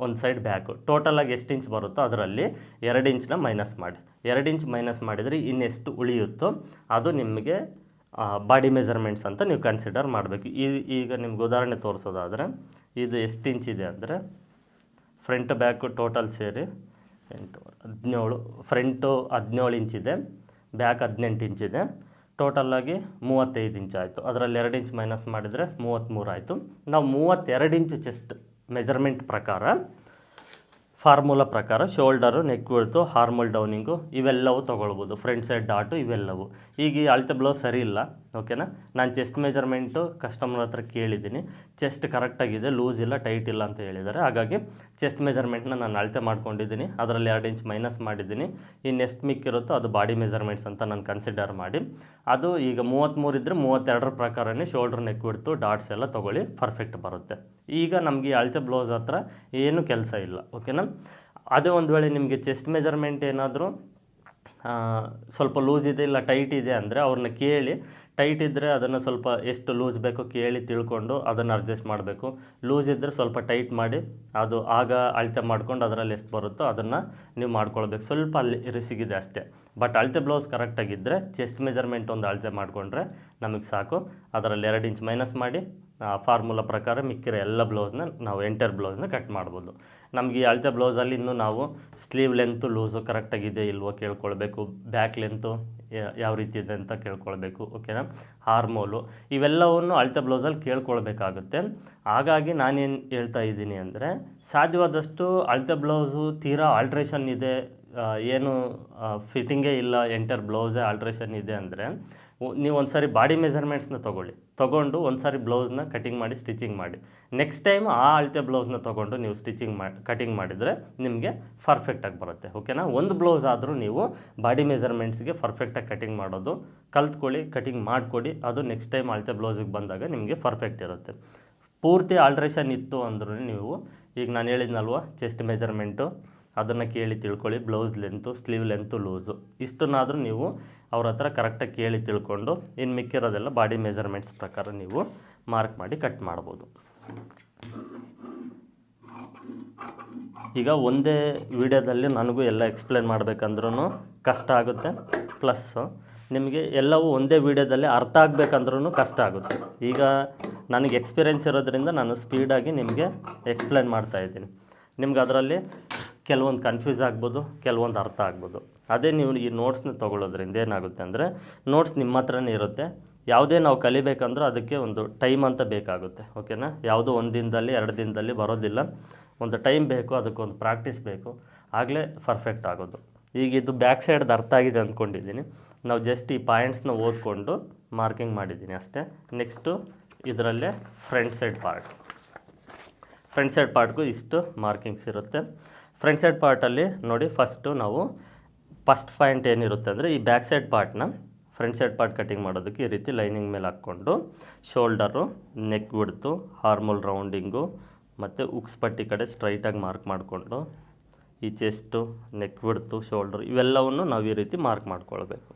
ಒಂದು ಸೈಡ್ ಬ್ಯಾಕು ಟೋಟಲಾಗಿ ಎಷ್ಟು ಇಂಚ್ ಬರುತ್ತೋ ಅದರಲ್ಲಿ ಎರಡು ಇಂಚನ್ನ ಮೈನಸ್ ಮಾಡಿ. ಎರಡು ಇಂಚ್ ಮೈನಸ್ ಮಾಡಿದರೆ ಇನ್ನೆಷ್ಟು ಉಳಿಯುತ್ತೋ ಅದು ನಿಮಗೆ ಬಾಡಿ ಮೆಜರ್ಮೆಂಟ್ಸ್ ಅಂತ ನೀವು ಕನ್ಸಿಡರ್ ಮಾಡಬೇಕು. ಈ, ಈಗ ನಿಮ್ಗೆ ಉದಾಹರಣೆ ತೋರಿಸೋದಾದರೆ, ಇದು ಎಷ್ಟು ಇಂಚ್ ಇದೆ ಅಂದರೆ ಫ್ರಂಟ್ ಬ್ಯಾಕು ಟೋಟಲ್ ಸೇರಿ ಎಂಟು, ಹದಿನೇಳು ಫ್ರಂಟು ಹದಿನೇಳು ಇಂಚಿದೆ ಬ್ಯಾಕ್ ಹದಿನೆಂಟು ಇಂಚಿದೆ ಟೋಟಲ್ಲಾಗಿ ಮೂವತ್ತೈದು ಇಂಚ್ ಆಯಿತು. ಅದರಲ್ಲಿ ಎರಡು ಇಂಚ್ ಮೈನಸ್ ಮಾಡಿದರೆ ಮೂವತ್ತ್ಮೂರು ಆಯಿತು. ನಾವು ಮೂವತ್ತೆರಡು ಇಂಚು ಚೆಸ್ಟ್ ಮೆಜರ್ಮೆಂಟ್ ಪ್ರಕಾರ ಫಾರ್ಮುಲಾ ಪ್ರಕಾರ shoulder neck width armhole downing ಇವೆಲ್ಲವೂ ತೊಗೊಳ್ಬೋದು. ಫ್ರಂಟ್ ಸೈಡ್ ಡಾಟು ಇವೆಲ್ಲವೂ. ಈಗ ಈ ಅಳತೆ ಬ್ಲೌಸ್ ಸರಿ ಇಲ್ಲ ಓಕೆನಾ ನಾನು ಚೆಸ್ಟ್ ಮೆಜರ್ಮೆಂಟು ಕಸ್ಟಮರ್ ಹತ್ರ ಕೇಳಿದ್ದೀನಿ. ಚೆಸ್ಟ್ ಕರೆಕ್ಟಾಗಿದೆ ಲೂಸ್ ಇಲ್ಲ ಟೈಟ್ ಇಲ್ಲ ಅಂತ ಹೇಳಿದ್ದಾರೆ. ಹಾಗಾಗಿ ಚೆಸ್ಟ್ ಮೆಜರ್ಮೆಂಟ್ನ ನಾನು ಅಳತೆ ಮಾಡ್ಕೊಂಡಿದ್ದೀನಿ. ಅದರಲ್ಲಿ ಎರಡು ಇಂಚ್ ಮೈನಸ್ ಮಾಡಿದ್ದೀನಿ. ಈ ನೆಸ್ಟ್ ಮಿಕ್ ಇರುತ್ತೋ ಅದು ಬಾಡಿ ಮೆಜರ್ಮೆಂಟ್ಸ್ ಅಂತ ನಾನು ಕನ್ಸಿಡರ್ ಮಾಡಿ. ಅದು ಈಗ ಮೂವತ್ತ್ಮೂರು ಇದ್ದರೆ ಮೂವತ್ತೆರಡರ ಪ್ರಕಾರನೇ ಶೋಲ್ಡ್ರ್ ನೆಕ್ ಬಿಡ್ತು ಡಾಟ್ಸ್ ಎಲ್ಲ ತೊಗೊಳ್ಳಿ ಪರ್ಫೆಕ್ಟ್ ಬರುತ್ತೆ. ಈಗ ನಮಗೆ ಅಳತೆ ಬ್ಲೌಸ್ ಹತ್ರ ಏನು ಕೆಲಸ ಇಲ್ಲ ಓಕೆನಾ ಅದೇ ಒಂದು ವೇಳೆ ನಿಮಗೆ ಚೆಸ್ಟ್ ಮೆಜರ್ಮೆಂಟ್ ಏನಾದರೂ ಸ್ವಲ್ಪ ಲೂಸ್ ಇದೆ ಇಲ್ಲ ಟೈಟ್ ಇದೆ ಅಂದರೆ ಅವ್ರನ್ನ ಕೇಳಿ ಟೈಟ್ ಇದ್ದರೆ ಅದನ್ನು ಸ್ವಲ್ಪ ಎಷ್ಟು ಲೂಸ್ ಬೇಕೋ ಕೇಳಿ ತಿಳ್ಕೊಂಡು ಅದನ್ನು ಅಡ್ಜಸ್ಟ್ ಮಾಡಬೇಕು. ಲೂಸ್ ಇದ್ದರೆ ಸ್ವಲ್ಪ ಟೈಟ್ ಮಾಡಿ, ಅದು ಆಗ ಅಳತೆ ಮಾಡ್ಕೊಂಡು ಅದರಲ್ಲಿ ಎಷ್ಟು ಬರುತ್ತೋ ಅದನ್ನು ನೀವು ಮಾಡ್ಕೊಳ್ಬೇಕು. ಸ್ವಲ್ಪ ಅಲ್ಲಿ ರಿಸಿಗಿದೆ ಅಷ್ಟೇ. ಬಟ್ ಅಳತೆ ಬ್ಲೌಸ್ ಕರೆಕ್ಟಾಗಿದ್ದರೆ ಚೆಸ್ಟ್ ಮೆಜರ್ಮೆಂಟ್ ಒಂದು ಅಳತೆ ಮಾಡಿಕೊಂಡ್ರೆ ನಮಗೆ ಸಾಕು. ಅದರಲ್ಲಿ ಎರಡು ಇಂಚ್ ಮೈನಸ್ ಮಾಡಿ ಫಾರ್ಮುಲಾ ಪ್ರಕಾರ ಮಿಕ್ಕಿರೋ ಎಲ್ಲ ಬ್ಲೌಸ್ನ ನಾವು ಎಂಟರ್ ಬ್ಲೌಸ್ನ ಕಟ್ ಮಾಡ್ಬೋದು. ನಮಗೆ ಈ ಅಳತೆ ಬ್ಲೌಸಲ್ಲಿ ಇನ್ನೂ ನಾವು ಸ್ಲೀವ್ ಲೆಂತು ಲೂಸು ಕರೆಕ್ಟಾಗಿದೆ ಇಲ್ವೋ ಕೇಳ್ಕೊಳ್ಬೇಕು ಬ್ಯಾಕ್ ಲೆಂತು ಯಾವ ರೀತಿ ಇದೆ ಅಂತ ಕೇಳ್ಕೊಳ್ಬೇಕು ಓಕೆನಾ? ಹಾರ್ಮೋಲು ಇವೆಲ್ಲವನ್ನು ಅಳತೆ ಬ್ಲೌಸಲ್ಲಿ ಕೇಳ್ಕೊಳ್ಬೇಕಾಗುತ್ತೆ. ಹಾಗಾಗಿ ನಾನೇನು ಹೇಳ್ತಾ ಇದ್ದೀನಿ ಅಂದರೆ ಸಾಧ್ಯವಾದಷ್ಟು ಅಳತೆ ಬ್ಲೌಸು ತೀರಾ ಆಲ್ಟ್ರೇಷನ್ ಇದೆ ಆ, ಏನು ಫಿಟ್ಟಿಂಗೇ ಇಲ್ಲ ಎಂಟರ್ ಬ್ಲೌಸೇ ಆಲ್ಟ್ರೇಷನ್ ಇದೆ ಅಂದರೆ ನೀವು ಒಂದು ಸಾರಿ ಬಾಡಿ ಮೆಜರ್ಮೆಂಟ್ಸ್ನ ತೊಗೊಳ್ಳಿ. ತೊಗೊಂಡು ಒಂದು ಸಾರಿ ಬ್ಲೌಸ್ನ ಕಟಿಂಗ್ ಮಾಡಿ ಸ್ಟಿಚಿಂಗ್ ಮಾಡಿ. ನೆಕ್ಸ್ಟ್ ಟೈಮ್ ಆ ಅಳತೆ ಬ್ಲೌಸ್ನ ತೊಗೊಂಡು ನೀವು ಸ್ಟಿಚಿಂಗ್ ಮಾಡಿ ಕಟಿಂಗ್ ಮಾಡಿದರೆ ನಿಮಗೆ ಪರ್ಫೆಕ್ಟಾಗಿ ಬರುತ್ತೆ. ಓಕೆನಾ ಒಂದು ಬ್ಲೌಸ್ ಆದರೂ ನೀವು ಬಾಡಿ ಮೆಜರ್ಮೆಂಟ್ಸ್ಗೆ ಪರ್ಫೆಕ್ಟಾಗಿ ಕಟಿಂಗ್ ಮಾಡೋದು, ಕಲ್ತ್ಕೊಳ್ಳಿ ಕಟಿಂಗ್ ಮಾಡಿಕೊಡಿ. ಅದು ನೆಕ್ಸ್ಟ್ ಟೈಮ್ ಅಳತೆ ಬ್ಲೌಸಿಗೆ ಬಂದಾಗ ನಿಮಗೆ ಪರ್ಫೆಕ್ಟ್ ಇರುತ್ತೆ. ಪೂರ್ತಿ ಆಲ್ಟ್ರೇಷನ್ ಇತ್ತು ಅಂದ್ರೂ ನೀವು, ಈಗ ನಾನು ಹೇಳಿದ್ನಲ್ವ ಚೆಸ್ಟ್ ಮೆಜರ್ಮೆಂಟು ಅದನ್ನು ಕೇಳಿ ತಿಳ್ಕೊಳ್ಳಿ, blouse length sleeve length loose ಇಷ್ಟನ್ನಾದರೂ ನೀವು ಅವ್ರ ಹತ್ರ ಕರೆಕ್ಟಾಗಿ ಕೇಳಿ ತಿಳ್ಕೊಂಡು ಇನ್ನು ಮಿಕ್ಕಿರೋದೆಲ್ಲ ಬಾಡಿ ಮೆಜರ್ಮೆಂಟ್ಸ್ ಪ್ರಕಾರ ನೀವು ಮಾರ್ಕ್ ಮಾಡಿ ಕಟ್ ಮಾಡ್ಬೋದು. ಈಗ ಒಂದೇ ವಿಡಿಯೋದಲ್ಲಿ ನನಗೂ ಎಲ್ಲ ಎಕ್ಸ್ಪ್ಲೇನ್ ಮಾಡಬೇಕಂದ್ರೂ ಕಷ್ಟ ಆಗುತ್ತೆ ಪ್ಲಸ್ಸು ನಿಮಗೆ ಎಲ್ಲವೂ ಒಂದೇ ವಿಡಿಯೋದಲ್ಲಿ ಅರ್ಥ ಆಗಬೇಕಂದ್ರೂ ಕಷ್ಟ ಆಗುತ್ತೆ. ಈಗ ನನಗೆ ಎಕ್ಸ್ಪೀರಿಯೆನ್ಸ್ ಇರೋದ್ರಿಂದ ನಾನು ಸ್ಪೀಡಾಗಿ ನಿಮಗೆ ಎಕ್ಸ್ಪ್ಲೇನ್ ಮಾಡ್ತಾ ಇದ್ದೀನಿ. ನಿಮ್ಗೆ ಅದರಲ್ಲಿ ಕೆಲವೊಂದು ಕನ್ಫ್ಯೂಸ್ ಆಗ್ಬೋದು, ಕೆಲವೊಂದು ಅರ್ಥ ಆಗ್ಬೋದು. ಅದೇ ನೀವು ಈ ನೋಟ್ಸ್ನ ತೊಗೊಳ್ಳೋದ್ರಿಂದ ಏನಾಗುತ್ತೆ ಅಂದರೆ ನೋಟ್ಸ್ ನಿಮ್ಮ ಹತ್ರನೇ ಇರುತ್ತೆ. ಯಾವುದೇ ನಾವು ಕಲಿಬೇಕಂದ್ರೂ ಅದಕ್ಕೆ ಒಂದು ಟೈಮ್ ಅಂತ ಬೇಕಾಗುತ್ತೆ. ಓಕೆನಾ ಯಾವುದೋ ಒಂದು ದಿನದಲ್ಲಿ, ಎರಡು ದಿನದಲ್ಲಿ ಬರೋದಿಲ್ಲ. ಒಂದು ಟೈಮ್ ಬೇಕು ಅದಕ್ಕೊಂದು ಪ್ರಾಕ್ಟೀಸ್ ಬೇಕು. ಆಗಲೇ ಪರ್ಫೆಕ್ಟ್ ಆಗೋದು. ಈಗ ಇದು ಬ್ಯಾಕ್ ಸೈಡ್ದು ಅರ್ಥ ಆಗಿದೆ ಅಂದ್ಕೊಂಡಿದ್ದೀನಿ. ನಾವು ಜಸ್ಟ್ ಈ ಪಾಯಿಂಟ್ಸ್ನ ಓದ್ಕೊಂಡು ಮಾರ್ಕಿಂಗ್ ಮಾಡಿದ್ದೀನಿ ಅಷ್ಟೇ. ನೆಕ್ಸ್ಟು ಇದರಲ್ಲೇ front side part front side ಪಾರ್ಟ್ಗೂ ಇಷ್ಟು ಮಾರ್ಕಿಂಗ್ಸ್ ಇರುತ್ತೆ. ಫ್ರಂಟ್ ಸೈಡ್ ಪಾರ್ಟಲ್ಲಿ ನೋಡಿ ಫಸ್ಟು ನಾವು ಫಸ್ಟ್ ಪಾಯಿಂಟ್ ಏನಿರುತ್ತೆ ಅಂದರೆ ಈ ಬ್ಯಾಕ್ ಸೈಡ್ ಪಾರ್ಟ್ನ ಫ್ರಂಟ್ ಸೈಡ್ ಪಾರ್ಟ್ ಕಟಿಂಗ್ ಮಾಡೋದಕ್ಕೆ ಈ ರೀತಿ ಲೈನಿಂಗ್ ಮೇಲೆ ಹಾಕ್ಕೊಂಡು ಶೋಲ್ಡರು ನೆಕ್ ಬಿಡ್ತು ಹಾರ್ಮೋಲ್ ರೌಂಡಿಂಗು ಮತ್ತು ಉಕ್ಸ್ ಪಟ್ಟಿ ಕಡೆ ಸ್ಟ್ರೈಟಾಗಿ ಮಾರ್ಕ್ ಮಾಡಿಕೊಂಡು ಈ ಚೆಸ್ಟು ನೆಕ್ ಬಿಡ್ತು ಶೋಲ್ಡರ್ ಇವೆಲ್ಲವನ್ನು ನಾವು ಈ ರೀತಿ ಮಾರ್ಕ್ ಮಾಡ್ಕೊಳ್ಬೇಕು.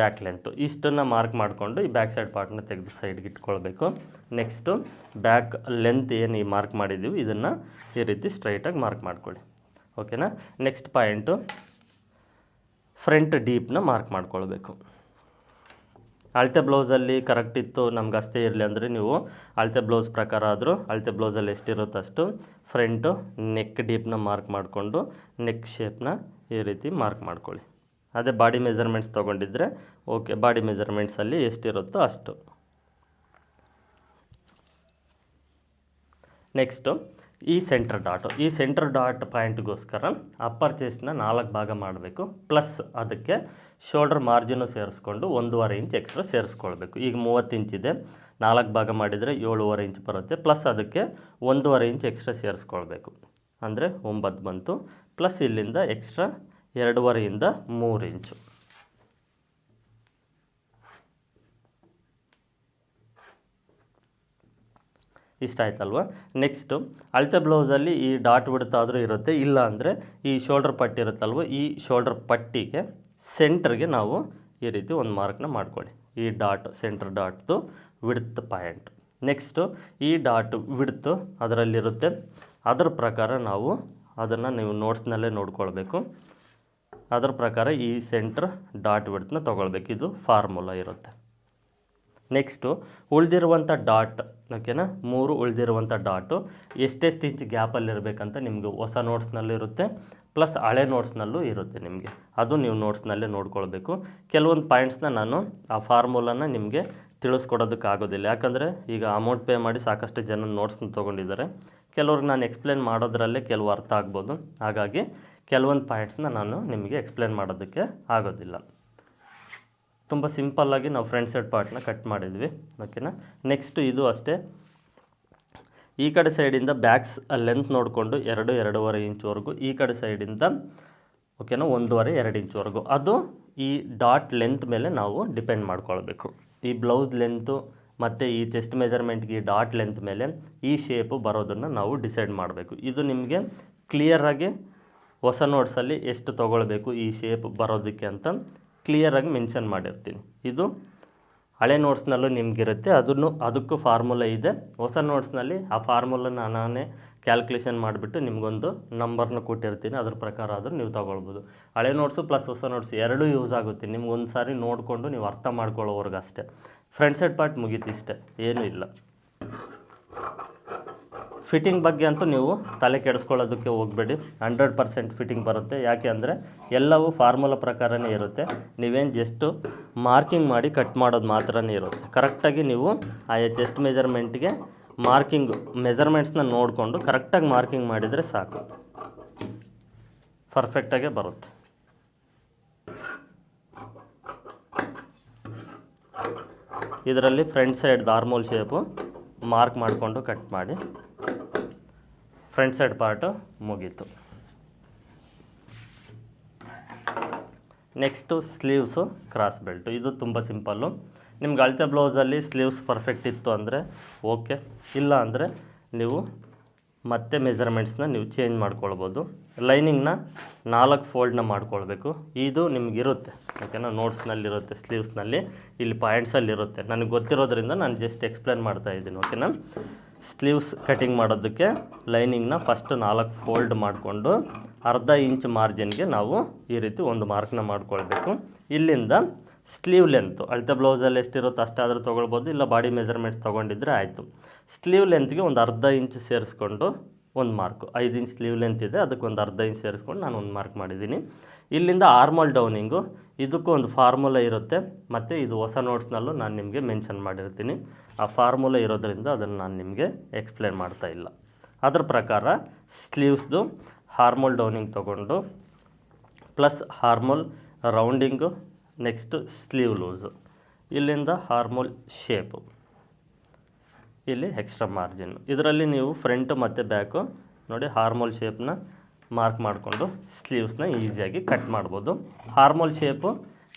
ಬ್ಯಾಕ್ ಲೆಂತು ಇಷ್ಟನ್ನು ಮಾರ್ಕ್ ಮಾಡಿಕೊಂಡು ಈ ಬ್ಯಾಕ್ ಸೈಡ್ ಪಾರ್ಟ್ನ ತೆಗೆದು ಸೈಡ್ಗೆ ಇಟ್ಕೊಳ್ಬೇಕು. ನೆಕ್ಸ್ಟು ಬ್ಯಾಕ್ ಲೆಂತ್ ಏನು ಈ ಮಾರ್ಕ್ ಮಾಡಿದ್ದೀವಿ ಇದನ್ನು ಈ ರೀತಿ ಸ್ಟ್ರೈಟಾಗಿ ಮಾರ್ಕ್ ಮಾಡ್ಕೊಳ್ಳಿ. ಓಕೆನಾ ನೆಕ್ಸ್ಟ್ ಪಾಯಿಂಟು ಫ್ರಂಟ್ ಡೀಪ್ನ ಮಾರ್ಕ್ ಮಾಡ್ಕೊಳ್ಬೇಕು. ಅಳತೆ ಬ್ಲೌಸಲ್ಲಿ ಕರೆಕ್ಟ್ ಇತ್ತು, ನಮ್ಗೆ ಅಷ್ಟೇ ಇರಲಿ ಅಂದರೆ ನೀವು ಅಳತೆ ಬ್ಲೌಸ್ ಪ್ರಕಾರ ಆದರೂ ಅಳತೆ ಬ್ಲೌಸಲ್ಲಿ ಎಷ್ಟಿರುತ್ತೋ ಅಷ್ಟು ಫ್ರಂಟು ನೆಕ್ ಡೀಪ್ನ ಮಾರ್ಕ್ ಮಾಡಿಕೊಂಡು ನೆಕ್ ಶೇಪ್ನ ಈ ರೀತಿ ಮಾರ್ಕ್ ಮಾಡ್ಕೊಳ್ಳಿ. ಅದೇ ಬಾಡಿ ಮೆಜರ್ಮೆಂಟ್ಸ್ ತೊಗೊಂಡಿದ್ರೆ ಓಕೆ ಬಾಡಿ ಮೆಜರ್ಮೆಂಟ್ಸಲ್ಲಿ ಎಷ್ಟಿರುತ್ತೋ ಅಷ್ಟು. ನೆಕ್ಸ್ಟು ಈ ಸೆಂಟರ್ ಡಾಟು ಈ ಸೆಂಟರ್ ಡಾಟ್ ಪಾಯಿಂಟ್ಗೋಸ್ಕರ ಅಪ್ಪರ್ ಚೆಸ್ಟ್ನ ನಾಲ್ಕು ಭಾಗ ಮಾಡಬೇಕು ಪ್ಲಸ್ ಅದಕ್ಕೆ ಶೋಲ್ಡರ್ ಮಾರ್ಜಿನು ಸೇರಿಸ್ಕೊಂಡು ಒಂದೂವರೆ ಇಂಚ್ ಎಕ್ಸ್ಟ್ರಾ ಸೇರಿಸ್ಕೊಳ್ಬೇಕು. ಈಗ ಮೂವತ್ತು ಇಂಚ್ ಇದೆ, ನಾಲ್ಕು ಭಾಗ ಮಾಡಿದರೆ ಏಳುವರೆ ಇಂಚ್ ಬರುತ್ತೆ ಪ್ಲಸ್ ಅದಕ್ಕೆ ಒಂದೂವರೆ ಇಂಚ್ ಎಕ್ಸ್ಟ್ರಾ ಸೇರಿಸ್ಕೊಳ್ಬೇಕು. ಅಂದರೆ ಒಂಬತ್ತು ಬಂತು ಪ್ಲಸ್ ಇಲ್ಲಿಂದ ಎಕ್ಸ್ಟ್ರಾ ಎರಡೂವರೆಯಿಂದ ಮೂರು ಇಂಚು. ಇಷ್ಟ ಆಯ್ತಲ್ವ ನೆಕ್ಸ್ಟು ಅಳತೆ ಬ್ಲೌಸಲ್ಲಿ ಈ ಡಾಟ್ ಬಿಡ್ತಾದರೂ ಇರುತ್ತೆ ಇಲ್ಲ ಅಂದರೆ ಈ ಶೋಲ್ಡರ್ ಪಟ್ಟಿ ಇರುತ್ತಲ್ವ, ಈ ಶೋಲ್ಡರ್ ಪಟ್ಟಿಗೆ ಸೆಂಟ್ರಿಗೆ ನಾವು ಈ ರೀತಿ ಒಂದು ಮಾರ್ಕ್ನ ಮಾಡ್ಕೊಳ್ಳಿ. ಈ ಡಾಟ್, ಸೆಂಟ್ರ್ ಡಾಟ್ದು ವಿಡ್ತ್ ಪಾಯಿಂಟ್. ನೆಕ್ಸ್ಟು ಈ ಡಾಟ್ ವಿಡ್ತ್ ಅದರಲ್ಲಿರುತ್ತೆ. ಅದರ ಪ್ರಕಾರ ನಾವು ಅದನ್ನು ನೀವು ನೋಟ್ಸ್ನಲ್ಲೇ ನೋಡ್ಕೊಳ್ಬೇಕು. ಅದರ ಪ್ರಕಾರ ಈ ಸೆಂಟ್ರ್ ಡಾಟ್ ವಿಡ್ತನ್ನ ತೊಗೊಳ್ಬೇಕು. ಇದು ಫಾರ್ಮುಲಾ ಇರುತ್ತೆ. ನೆಕ್ಸ್ಟು ಉಳಿದಿರುವಂಥ ಡಾಟ್ ಓಕೆನಾ ಮೂರು ಉಳಿದಿರುವಂಥ ಡಾಟು ಎಷ್ಟೆಷ್ಟು ಇಂಚ್ ಗ್ಯಾಪಲ್ಲಿರಬೇಕಂತ ನಿಮಗೆ ಹೊಸ ನೋಟ್ಸ್ನಲ್ಲೂ ಇರುತ್ತೆ ಪ್ಲಸ್ ಹಳೆ ನೋಟ್ಸ್ನಲ್ಲೂ ಇರುತ್ತೆ ನಿಮಗೆ. ಅದು ನೀವು ನೋಟ್ಸ್ನಲ್ಲೇ ನೋಡ್ಕೊಳ್ಬೇಕು. ಕೆಲವೊಂದು ಪಾಯಿಂಟ್ಸ್ನ ನಾನು ಆ ಫಾರ್ಮುಲಾನ ನಿಮಗೆ ತಿಳಿಸ್ಕೊಡೋದಕ್ಕಾಗೋದಿಲ್ಲ. ಯಾಕಂದರೆ ಈಗ ಅಮೌಂಟ್ ಪೇ ಮಾಡಿ ಸಾಕಷ್ಟು ಜನ ನೋಟ್ಸ್ನ ತೊಗೊಂಡಿದ್ದಾರೆ. ಕೆಲವ್ರಿಗೆ ನಾನು ಎಕ್ಸ್ಪ್ಲೇನ್ ಮಾಡೋದ್ರಲ್ಲೇ ಕೆಲವು ಅರ್ಥ ಆಗ್ಬೋದು. ಹಾಗಾಗಿ ಕೆಲವೊಂದು ಪಾಯಿಂಟ್ಸ್ನ ನಾನು ನಿಮಗೆ ಎಕ್ಸ್ಪ್ಲೇನ್ ಮಾಡೋದಕ್ಕೆ ಆಗೋದಿಲ್ಲ. ತುಂಬ ಸಿಂಪಲ್ಲಾಗಿ ನಾವು ಫ್ರಂಟ್ ಸೈಡ್ ಪಾರ್ಟ್ನ ಕಟ್ ಮಾಡಿದ್ವಿ. ಓಕೆನಾ ನೆಕ್ಸ್ಟು ಇದು ಅಷ್ಟೇ. ಈ ಕಡೆ ಸೈಡಿಂದ ಬ್ಯಾಕ್ಸ್ ಲೆಂತ್ ನೋಡಿಕೊಂಡು ಎರಡು, ಎರಡೂವರೆ ಇಂಚ್ವರೆಗೂ ಈ ಕಡೆ ಸೈಡಿಂದ ಓಕೆನಾ ಒಂದೂವರೆ, ಎರಡು ಇಂಚ್ವರೆಗೂ ಅದು ಈ ಡಾಟ್ ಲೆಂತ್ ಮೇಲೆ ನಾವು ಡಿಪೆಂಡ್ ಮಾಡ್ಕೊಳ್ಬೇಕು. ಈ ಬ್ಲೌಸ್ ಲೆಂತು ಮತ್ತು ಈ ಚೆಸ್ಟ್ ಮೆಜರ್ಮೆಂಟ್ಗೆ ಡಾಟ್ ಲೆಂತ್ ಮೇಲೆ ಈ ಶೇಪು ಬರೋದನ್ನು ನಾವು ಡಿಸೈಡ್ ಮಾಡಬೇಕು. ಇದು ನಿಮಗೆ ಕ್ಲಿಯರಾಗಿ ಹೊಸ ನೋಟ್ಸಲ್ಲಿ ಎಷ್ಟು ತೊಗೊಳ್ಬೇಕು ಈ ಶೇಪ್ ಬರೋದಕ್ಕೆ ಅಂತ ಕ್ಲಿಯರಾಗಿ ಮೆನ್ಷನ್ ಮಾಡಿರ್ತೀನಿ. ಇದು ಹಳೆ ನೋಟ್ಸ್ನಲ್ಲೂ ನಿಮಗಿರುತ್ತೆ, ಅದನ್ನು ಅದಕ್ಕೂ ಫಾರ್ಮುಲಾ ಇದೆ. ಹೊಸ ನೋಟ್ಸ್ನಲ್ಲಿ ಆ ಫಾರ್ಮುಲನ್ನ ನಾನೇ ಕ್ಯಾಲ್ಕುಲೇಷನ್ ಮಾಡಿಬಿಟ್ಟು ನಿಮಗೊಂದು ನಂಬರ್ನ ಕೊಟ್ಟಿರ್ತೀನಿ, ಅದ್ರ ಪ್ರಕಾರ ಆದರೂ ನೀವು ತೊಗೊಳ್ಬೋದು. ಹಳೆ ನೋಟ್ಸು ಪ್ಲಸ್ ಹೊಸ ನೋಟ್ಸ್ ಎರಡೂ ಯೂಸ್ ಆಗುತ್ತೆ ನಿಮ್ಗೆ ಒಂದು ಸಾರಿ ನೋಡಿಕೊಂಡು ನೀವು ಅರ್ಥ ಮಾಡ್ಕೊಳ್ಳೋವರೆಗೆ ಅಷ್ಟೇ ಫ್ರಂಟ್ ಸೈಡ್ ಪಾರ್ಟ್ ಮುಗೀತು ಇಷ್ಟೇ, ಏನೂ ಇಲ್ಲ. ಫಿಟ್ಟಿಂಗ್ ಬಗ್ಗೆ ಅಂತೂ ನೀವು ತಲೆ ಕೆಡಿಸ್ಕೊಳ್ಳೋದಕ್ಕೆ ಹೋಗಬೇಡಿ. ಹಂಡ್ರೆಡ್ ಪರ್ಸೆಂಟ್ ಫಿಟ್ಟಿಂಗ್ ಬರುತ್ತೆ. ಯಾಕೆ ಅಂದರೆ ಎಲ್ಲವೂ ಫಾರ್ಮುಲಾ ಪ್ರಕಾರನೇ ಇರುತ್ತೆ. ನೀವೇನು ಜಸ್ಟು ಮಾರ್ಕಿಂಗ್ ಮಾಡಿ ಕಟ್ ಮಾಡೋದು ಮಾತ್ರನೇ ಇರುತ್ತೆ. ಕರೆಕ್ಟಾಗಿ ನೀವು ಆ ಚೆಸ್ಟ್ ಮೆಜರ್ಮೆಂಟ್ಗೆ ಮಾರ್ಕಿಂಗ್ ಮೆಜರ್ಮೆಂಟ್ಸ್ನ ನೋಡಿಕೊಂಡು ಕರೆಕ್ಟಾಗಿ ಮಾರ್ಕಿಂಗ್ ಮಾಡಿದರೆ ಸಾಕು. ಪರ್ಫೆಕ್ಟಾಗೇ ಬರುತ್ತೆ. ಇದರಲ್ಲಿ front side normal shape mark ಮಾಡಿಕೊಂಡು ಕಟ್ ಮಾಡಿ ಫ್ರಂಟ್ ಸೈಡ್ ಪಾರ್ಟು ಮುಗೀತು. ನೆಕ್ಸ್ಟು ಸ್ಲೀವ್ಸು ಕ್ರಾಸ್ ಬೆಲ್ಟು ಇದು ತುಂಬ ಸಿಂಪಲ್ಲು ನಿಮ್ಗೆ ಅಳತೆ ಬ್ಲೌಸಲ್ಲಿ ಸ್ಲೀವ್ಸ್ ಪರ್ಫೆಕ್ಟ್ ಇತ್ತು ಅಂದರೆ ಓಕೆ ಇಲ್ಲ ಅಂದರೆ ನೀವು ಮತ್ತೆ ಮೆಜರ್ಮೆಂಟ್ಸ್ನ ನೀವು ಚೇಂಜ್ ಮಾಡ್ಕೊಳ್ಬೋದು. ಲೈನಿಂಗ್ನ ನಾಲ್ಕು ಫೋಲ್ಡ್ನ ಮಾಡ್ಕೊಳ್ಬೇಕು. ಇದು ನಿಮಗಿರುತ್ತೆ. ಓಕೆನಾ? ನೋಟ್ಸ್ನಲ್ಲಿರುತ್ತೆ, ಸ್ಲೀವ್ಸ್ನಲ್ಲಿ, ಇಲ್ಲಿ ಪಾಯಿಂಟ್ಸಲ್ಲಿರುತ್ತೆ. ನನಗೆ ಗೊತ್ತಿರೋದ್ರಿಂದ ನಾನು ಜಸ್ಟ್ ಎಕ್ಸ್ಪ್ಲೇನ್ ಮಾಡ್ತಾ ಇದ್ದೀನಿ, ಓಕೆನಾ? ಸ್ಲೀವ್ಸ್ ಕಟಿಂಗ್ ಮಾಡೋದಕ್ಕೆ ಲೈನಿಂಗ್ನ ಫಸ್ಟ್ ನಾಲ್ಕು ಫೋಲ್ಡ್ ಮಾಡಿಕೊಂಡು ಅರ್ಧ ಇಂಚ್ ಮಾರ್ಜಿನ್ಗೆ ನಾವು ಈ ರೀತಿ ಒಂದು ಮಾರ್ಕ್ನ ಮಾಡ್ಕೊಳ್ಬೇಕು. ಇಲ್ಲಿಂದ ಸ್ಲೀವ್ ಲೆಂತು, ಅಳತೆ ಬ್ಲೌಸಲ್ಲಿ ಎಷ್ಟಿರುತ್ತೋ ಅಷ್ಟಾದರೂ ತೊಗೊಳ್ಬೋದು, ಇಲ್ಲ ಬಾಡಿ ಮೆಜರ್ಮೆಂಟ್ಸ್ ತೊಗೊಂಡಿದ್ರೆ ಆಯಿತು. ಸ್ಲೀವ್ ಲೆಂತ್ಗೆ ಒಂದು ಅರ್ಧ ಇಂಚ್ ಸೇರಿಸ್ಕೊಂಡು ಒಂದು ಮಾರ್ಕು, ಐದು ಇಂಚ್ ಸ್ಲೀವ್ ಲೆಂತ್ ಇದೆ ಅದಕ್ಕೆ ಒಂದು ಅರ್ಧ ಇಂಚ್ ಸೇರಿಸ್ಕೊಂಡು ನಾನು ಒಂದು ಮಾರ್ಕ್ ಮಾಡಿದ್ದೀನಿ. ಇಲ್ಲಿಂದ ಆರ್ಮಲ್ ಡೌನಿಂಗು, ಇದಕ್ಕೂ ಒಂದು ಫಾರ್ಮುಲಾ ಇರುತ್ತೆ. ಮತ್ತು ಇದು ಹೊಸ ನೋಟ್ಸ್ನಲ್ಲೂ ನಾನು ನಿಮಗೆ ಮೆನ್ಷನ್ ಮಾಡಿರ್ತೀನಿ. ಆ ಫಾರ್ಮುಲಾ ಇರೋದ್ರಿಂದ ಅದನ್ನು ನಾನು ನಿಮಗೆ ಎಕ್ಸ್ಪ್ಲೇನ್ ಮಾಡ್ತಾ ಇಲ್ಲ. ಅದರ ಪ್ರಕಾರ ಸ್ಲೀವ್ಸ್ದು ಹಾರ್ಮೋಲ್ ಡೌನಿಂಗ್ ತೊಗೊಂಡು, plus armhole rounding, next sleeve loose. ಇಲ್ಲಿಂದ ಹಾರ್ಮೋಲ್ ಶೇಪು ಇಲ್ಲಿ ಎಕ್ಸ್ಟ್ರಾ ಮಾರ್ಜಿನ್ ಇದರಲ್ಲಿ ನೀವು ಫ್ರಂಟ್ ಮತ್ತು ಬ್ಯಾಕು ನೋಡಿ ಹಾರ್ಮೋಲ್ ಶೇಪ್ನ ಮಾರ್ಕ್ ಮಾಡಿಕೊಂಡು ಸ್ಲೀವ್ಸ್ನ ಈಸಿಯಾಗಿ ಕಟ್ ಮಾಡ್ಬೋದು. ಹಾರ್ಮೋಲ್ ಶೇಪು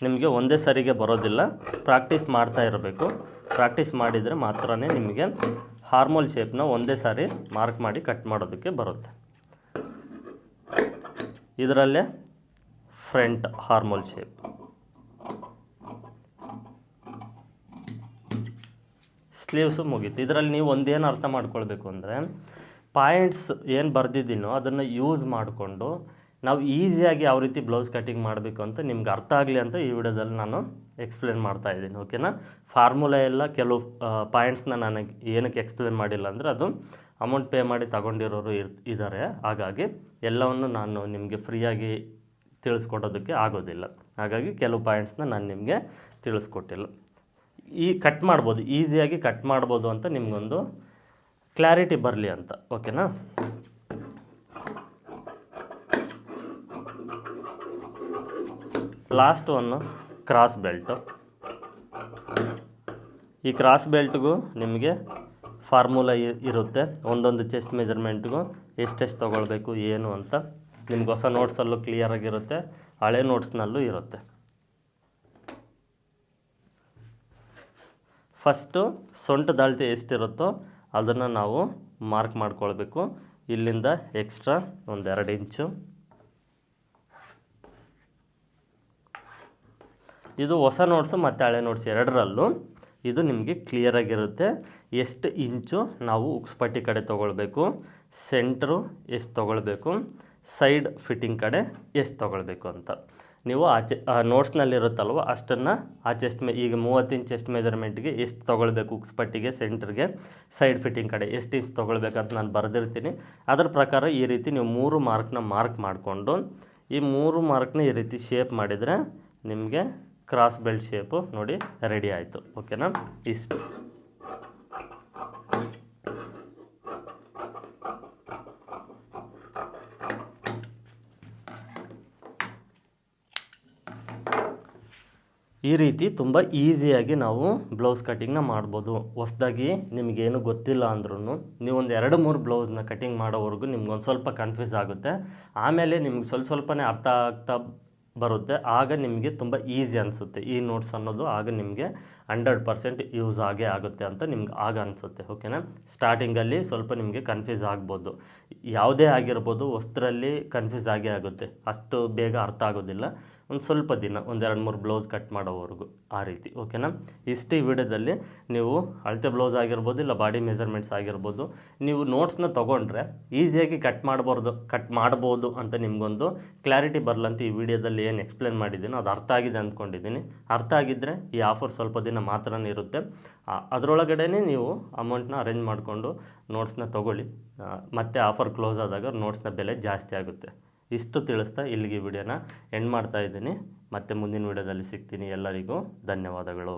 ನಿಮಗೆ ಒಂದೇ ಸರಿಗೆ ಬರೋದಿಲ್ಲ. ಪ್ರಾಕ್ಟೀಸ್ ಮಾಡ್ತಾ ಇರಬೇಕು. ಪ್ರಾಕ್ಟೀಸ್ ಮಾಡಿದರೆ ಮಾತ್ರ ನಿಮಗೆ ಹಾರ್ಮೋಲ್ ಶೇಪ್ನ ಒಂದೇ ಸಾರಿ ಮಾರ್ಕ್ ಮಾಡಿ ಕಟ್ ಮಾಡೋದಕ್ಕೆ ಬರುತ್ತೆ. ಇದರಲ್ಲೇ ಫ್ರಂಟ್ ಹಾರ್ಮೋಲ್ ಶೇಪ್ ಸ್ಲೀವ್ಸು ಮುಗೀತು. ಇದರಲ್ಲಿ ನೀವು ಒಂದೇನು ಅರ್ಥ ಮಾಡ್ಕೊಳ್ಬೇಕು ಅಂದರೆ ಪಾಯಿಂಟ್ಸ್ ಏನು ಬರೆದಿದ್ದೀನೋ ಅದನ್ನು ಯೂಸ್ ಮಾಡಿಕೊಂಡು, ನಾವು ಈಸಿಯಾಗಿ ಯಾವ ರೀತಿ ಬ್ಲೌಸ್ ಕಟಿಂಗ್ ಮಾಡಬೇಕು ಅಂತ ನಿಮ್ಗೆ ಅರ್ಥ ಆಗಲಿ ಅಂತ ಈ ವಿಡಿಯೋದಲ್ಲಿ ನಾನು ಎಕ್ಸ್ಪ್ಲೇನ್ ಮಾಡ್ತಾ ಇದ್ದೀನಿ ಓಕೆನಾ ಫಾರ್ಮುಲಾ ಎಲ್ಲ ಕೆಲವು ಪಾಯಿಂಟ್ಸ್ನ ನನಗೆ ಏನಕ್ಕೆ ಎಕ್ಸ್ಪ್ಲೇನ್ ಮಾಡಿಲ್ಲ ಅಂದರೆ ಅದು ಅಮೌಂಟ್ ಪೇ ಮಾಡಿ ತಗೊಂಡಿರೋರು ಇರ್ ಇದ್ದಾರೆ ಹಾಗಾಗಿ ಎಲ್ಲವನ್ನು ನಾನು ನಿಮಗೆ ಫ್ರೀಯಾಗಿ ತಿಳಿಸ್ಕೊಡೋದಕ್ಕೆ ಆಗೋದಿಲ್ಲ. ಹಾಗಾಗಿ ಕೆಲವು ಪಾಯಿಂಟ್ಸ್ನ ನಾನು ನಿಮಗೆ ತಿಳಿಸ್ಕೊಟ್ಟಿಲ್ಲ. ಈ ಕಟ್ ಮಾಡ್ಬೋದು ಈಸಿಯಾಗಿ ಕಟ್ ಮಾಡ್ಬೋದು ಅಂತ ನಿಮಗೊಂದು ಕ್ಲಾರಿಟಿ ಬರಲಿ ಅಂತ ಓಕೆನಾ ಲಾಸ್ಟ್ ಒನ್ ಕ್ರಾಸ್ ಬೆಲ್ಟು ಈ ಕ್ರಾಸ್ ಬೆಲ್ಟ್ಗೂ ನಿಮಗೆ ಫಾರ್ಮುಲಾ ಇರುತ್ತೆ, ಒಂದೊಂದು ಚೆಸ್ಟ್ ಮೆಜರ್ಮೆಂಟ್ಗೂ ಎಷ್ಟೆಷ್ಟು ತೊಗೊಳ್ಬೇಕು, ಏನು ಅಂತ. ನಿಮ್ಗೆ ಹೊಸ ನೋಟ್ಸಲ್ಲೂ ಕ್ಲಿಯರಾಗಿರುತ್ತೆ ಹಳೆ ನೋಟ್ಸ್ನಲ್ಲೂ ಇರುತ್ತೆ. ಫಸ್ಟು ಸೊಂಟದ ಅಳತೆ ಎಷ್ಟಿರುತ್ತೋ ಅದನ್ನು ನಾವು ಮಾರ್ಕ್ ಮಾಡ್ಕೊಳ್ಬೇಕು. ಇಲ್ಲಿಂದ ಎಕ್ಸ್ಟ್ರಾ ಒಂದೆರಡು ಇಂಚು. ಇದು ಹೊಸ ನೋಟ್ಸು ಮತ್ತು ಹಳೆ ನೋಟ್ಸ್ ಎರಡರಲ್ಲೂ ಇದು ನಿಮಗೆ ಕ್ಲಿಯರಾಗಿರುತ್ತೆ ಎಷ್ಟು ಇಂಚು ನಾವು ಉಕ್ಸ್ಪಟ್ಟಿ ಕಡೆ ತೊಗೊಳ್ಬೇಕು, ಸೆಂಟ್ರು ಎಷ್ಟು ತೊಗೊಳ್ಬೇಕು, ಸೈಡ್ ಫಿಟ್ಟಿಂಗ್ ಕಡೆ ಎಷ್ಟು ತೊಗೊಳ್ಬೇಕು ಅಂತ. ನೀವು ಆಚೆ ನೋಟ್ಸ್ನಲ್ಲಿರುತ್ತಲ್ವ, ಅಷ್ಟನ್ನು ಆ ಚೆಸ್ಟ್ ಮೇ, ಈಗ ಮೂವತ್ತು ಇಂಚ್ ಚೆಸ್ಟ್ ಮೆಜರ್ಮೆಂಟ್ಗೆ ಎಷ್ಟು ತೊಗೊಳ್ಬೇಕು ಉಕ್ಸ್ಪಟ್ಟಿಗೆ ಸೆಂಟ್ರಿಗೆ ಸೈಡ್ ಫಿಟ್ಟಿಂಗ್ ಕಡೆ ಎಷ್ಟು ಇಂಚ್ ತೊಗೊಳ್ಬೇಕಂತ ನಾನು ಬರೆದಿರ್ತೀನಿ. ಅದರ ಪ್ರಕಾರ ಈ ರೀತಿ ನೀವು ಮೂರು ಮಾರ್ಕ್ನ ಮಾರ್ಕ್ ಮಾಡಿಕೊಂಡು, ಈ ಮೂರು ಮಾರ್ಕ್ನ ಈ ರೀತಿ ಶೇಪ್ ಮಾಡಿದರೆ ನಿಮಗೆ ಕ್ರಾಸ್ ಬೆಲ್ಟ್ ಶೇಪು ನೋಡಿ ರೆಡಿ ಆಯಿತು. ಓಕೆನಾ ಇಷ್ಟು. ಈ ರೀತಿ ತುಂಬ ಈಸಿಯಾಗಿ ನಾವು ಬ್ಲೌಸ್ ಕಟ್ಟಿಂಗ್ನ ಮಾಡ್ಬೋದು. ಹೊಸ್ದಾಗಿ ನಿಮಗೇನು ಗೊತ್ತಿಲ್ಲ ಅಂದ್ರೂ ನೀವು ಒಂದು ಎರಡು ಮೂರು ಬ್ಲೌಸ್ನ ಕಟಿಂಗ್ ಮಾಡೋವರೆಗೂ ನಿಮ್ಗೆ ಒಂದು ಸ್ವಲ್ಪ ಕನ್ಫ್ಯೂಸ್ ಆಗುತ್ತೆ. ಆಮೇಲೆ ನಿಮ್ಗೆ ಸ್ವಲ್ಪ ಸ್ವಲ್ಪನೇ ಅರ್ಥ ಆಗ್ತಾ ಬರುತ್ತೆ. ಆಗ ನಿಮಗೆ ತುಂಬ ಈಸಿ ಅನಿಸುತ್ತೆ. ಈ ನೋಟ್ಸ್ ಅನ್ನೋದು ಆಗ ನಿಮಗೆ ಹಂಡ್ರೆಡ್ ಪರ್ಸೆಂಟ್ ಯೂಸ್ ಆಗೇ ಆಗುತ್ತೆ ಅಂತ ನಿಮ್ಗೆ ಆಗ ಅನಿಸುತ್ತೆ. ಓಕೆನಾ? ಸ್ಟಾರ್ಟಿಂಗಲ್ಲಿ ಸ್ವಲ್ಪ ನಿಮಗೆ ಕನ್ಫ್ಯೂಸ್ ಆಗ್ಬೋದು. ಯಾವುದೇ ಆಗಿರ್ಬೋದು ವಸ್ತ್ರಲ್ಲಿ ಕನ್ಫ್ಯೂಸ್ ಆಗೇ ಆಗುತ್ತೆ. ಅಷ್ಟು ಬೇಗ ಅರ್ಥ ಆಗೋದಿಲ್ಲ. ಒಂದು ಸ್ವಲ್ಪ ದಿನ ಒಂದೆರಡು ಮೂರು ಬ್ಲೌಸ್ ಕಟ್ ಮಾಡೋವರೆಗೂ ಆ ರೀತಿ, ಓಕೆನಾ? ಇಷ್ಟು ಈ ವಿಡಿಯೋದಲ್ಲಿ ನೀವು ಅಳತೆ ಬ್ಲೌಸ್ ಆಗಿರ್ಬೋದು ಇಲ್ಲ ಬಾಡಿ ಮೆಜರ್ಮೆಂಟ್ಸ್ ಆಗಿರ್ಬೋದು, ನೀವು ನೋಟ್ಸ್ನ ತೊಗೊಂಡ್ರೆ ಈಸಿಯಾಗಿ ಕಟ್ ಮಾಡಬಾರ್ದು, ಕಟ್ ಮಾಡ್ಬೋದು ಅಂತ ನಿಮಗೊಂದು ಕ್ಲಾರಿಟಿ ಬರಲಂತ ಈ ವಿಡಿಯೋದಲ್ಲಿ ಏನು ಎಕ್ಸ್ಪ್ಲೇನ್ ಮಾಡಿದ್ದೀನೋ. ಅದು ಅರ್ಥ ಆಗಿದೆ ಅಂದ್ಕೊಂಡಿದ್ದೀನಿ. ಅರ್ಥ ಆಗಿದ್ದರೆ ಈ ಆಫರ್ ಸ್ವಲ್ಪ ದಿನ ಮಾತ್ರ ಇರುತ್ತೆ. ಅದರೊಳಗಡೆ ನೀವು ಅಮೌಂಟ್ನ ಅರೇಂಜ್ ಮಾಡಿಕೊಂಡು ನೋಟ್ಸ್ನ ತೊಗೊಳ್ಳಿ. ಮತ್ತೆ ಆಫರ್ ಕ್ಲೋಸ್ ಆದಾಗ ನೋಟ್ಸ್ನ ಬೆಲೆ ಜಾಸ್ತಿ ಆಗುತ್ತೆ. ಇಷ್ಟು ತಿಳಿಸ್ತಾ ಇಲ್ಲಿಗೆ ವಿಡಿಯೋನ ಎಂಡ್ ಮಾಡ್ತಾ ಇದ್ದೀನಿ. ಮತ್ತೆ ಮುಂದಿನ ವಿಡಿಯೋದಲ್ಲಿ ಸಿಗ್ತೀನಿ ಎಲ್ಲರಿಗೂ ಧನ್ಯವಾದಗಳು.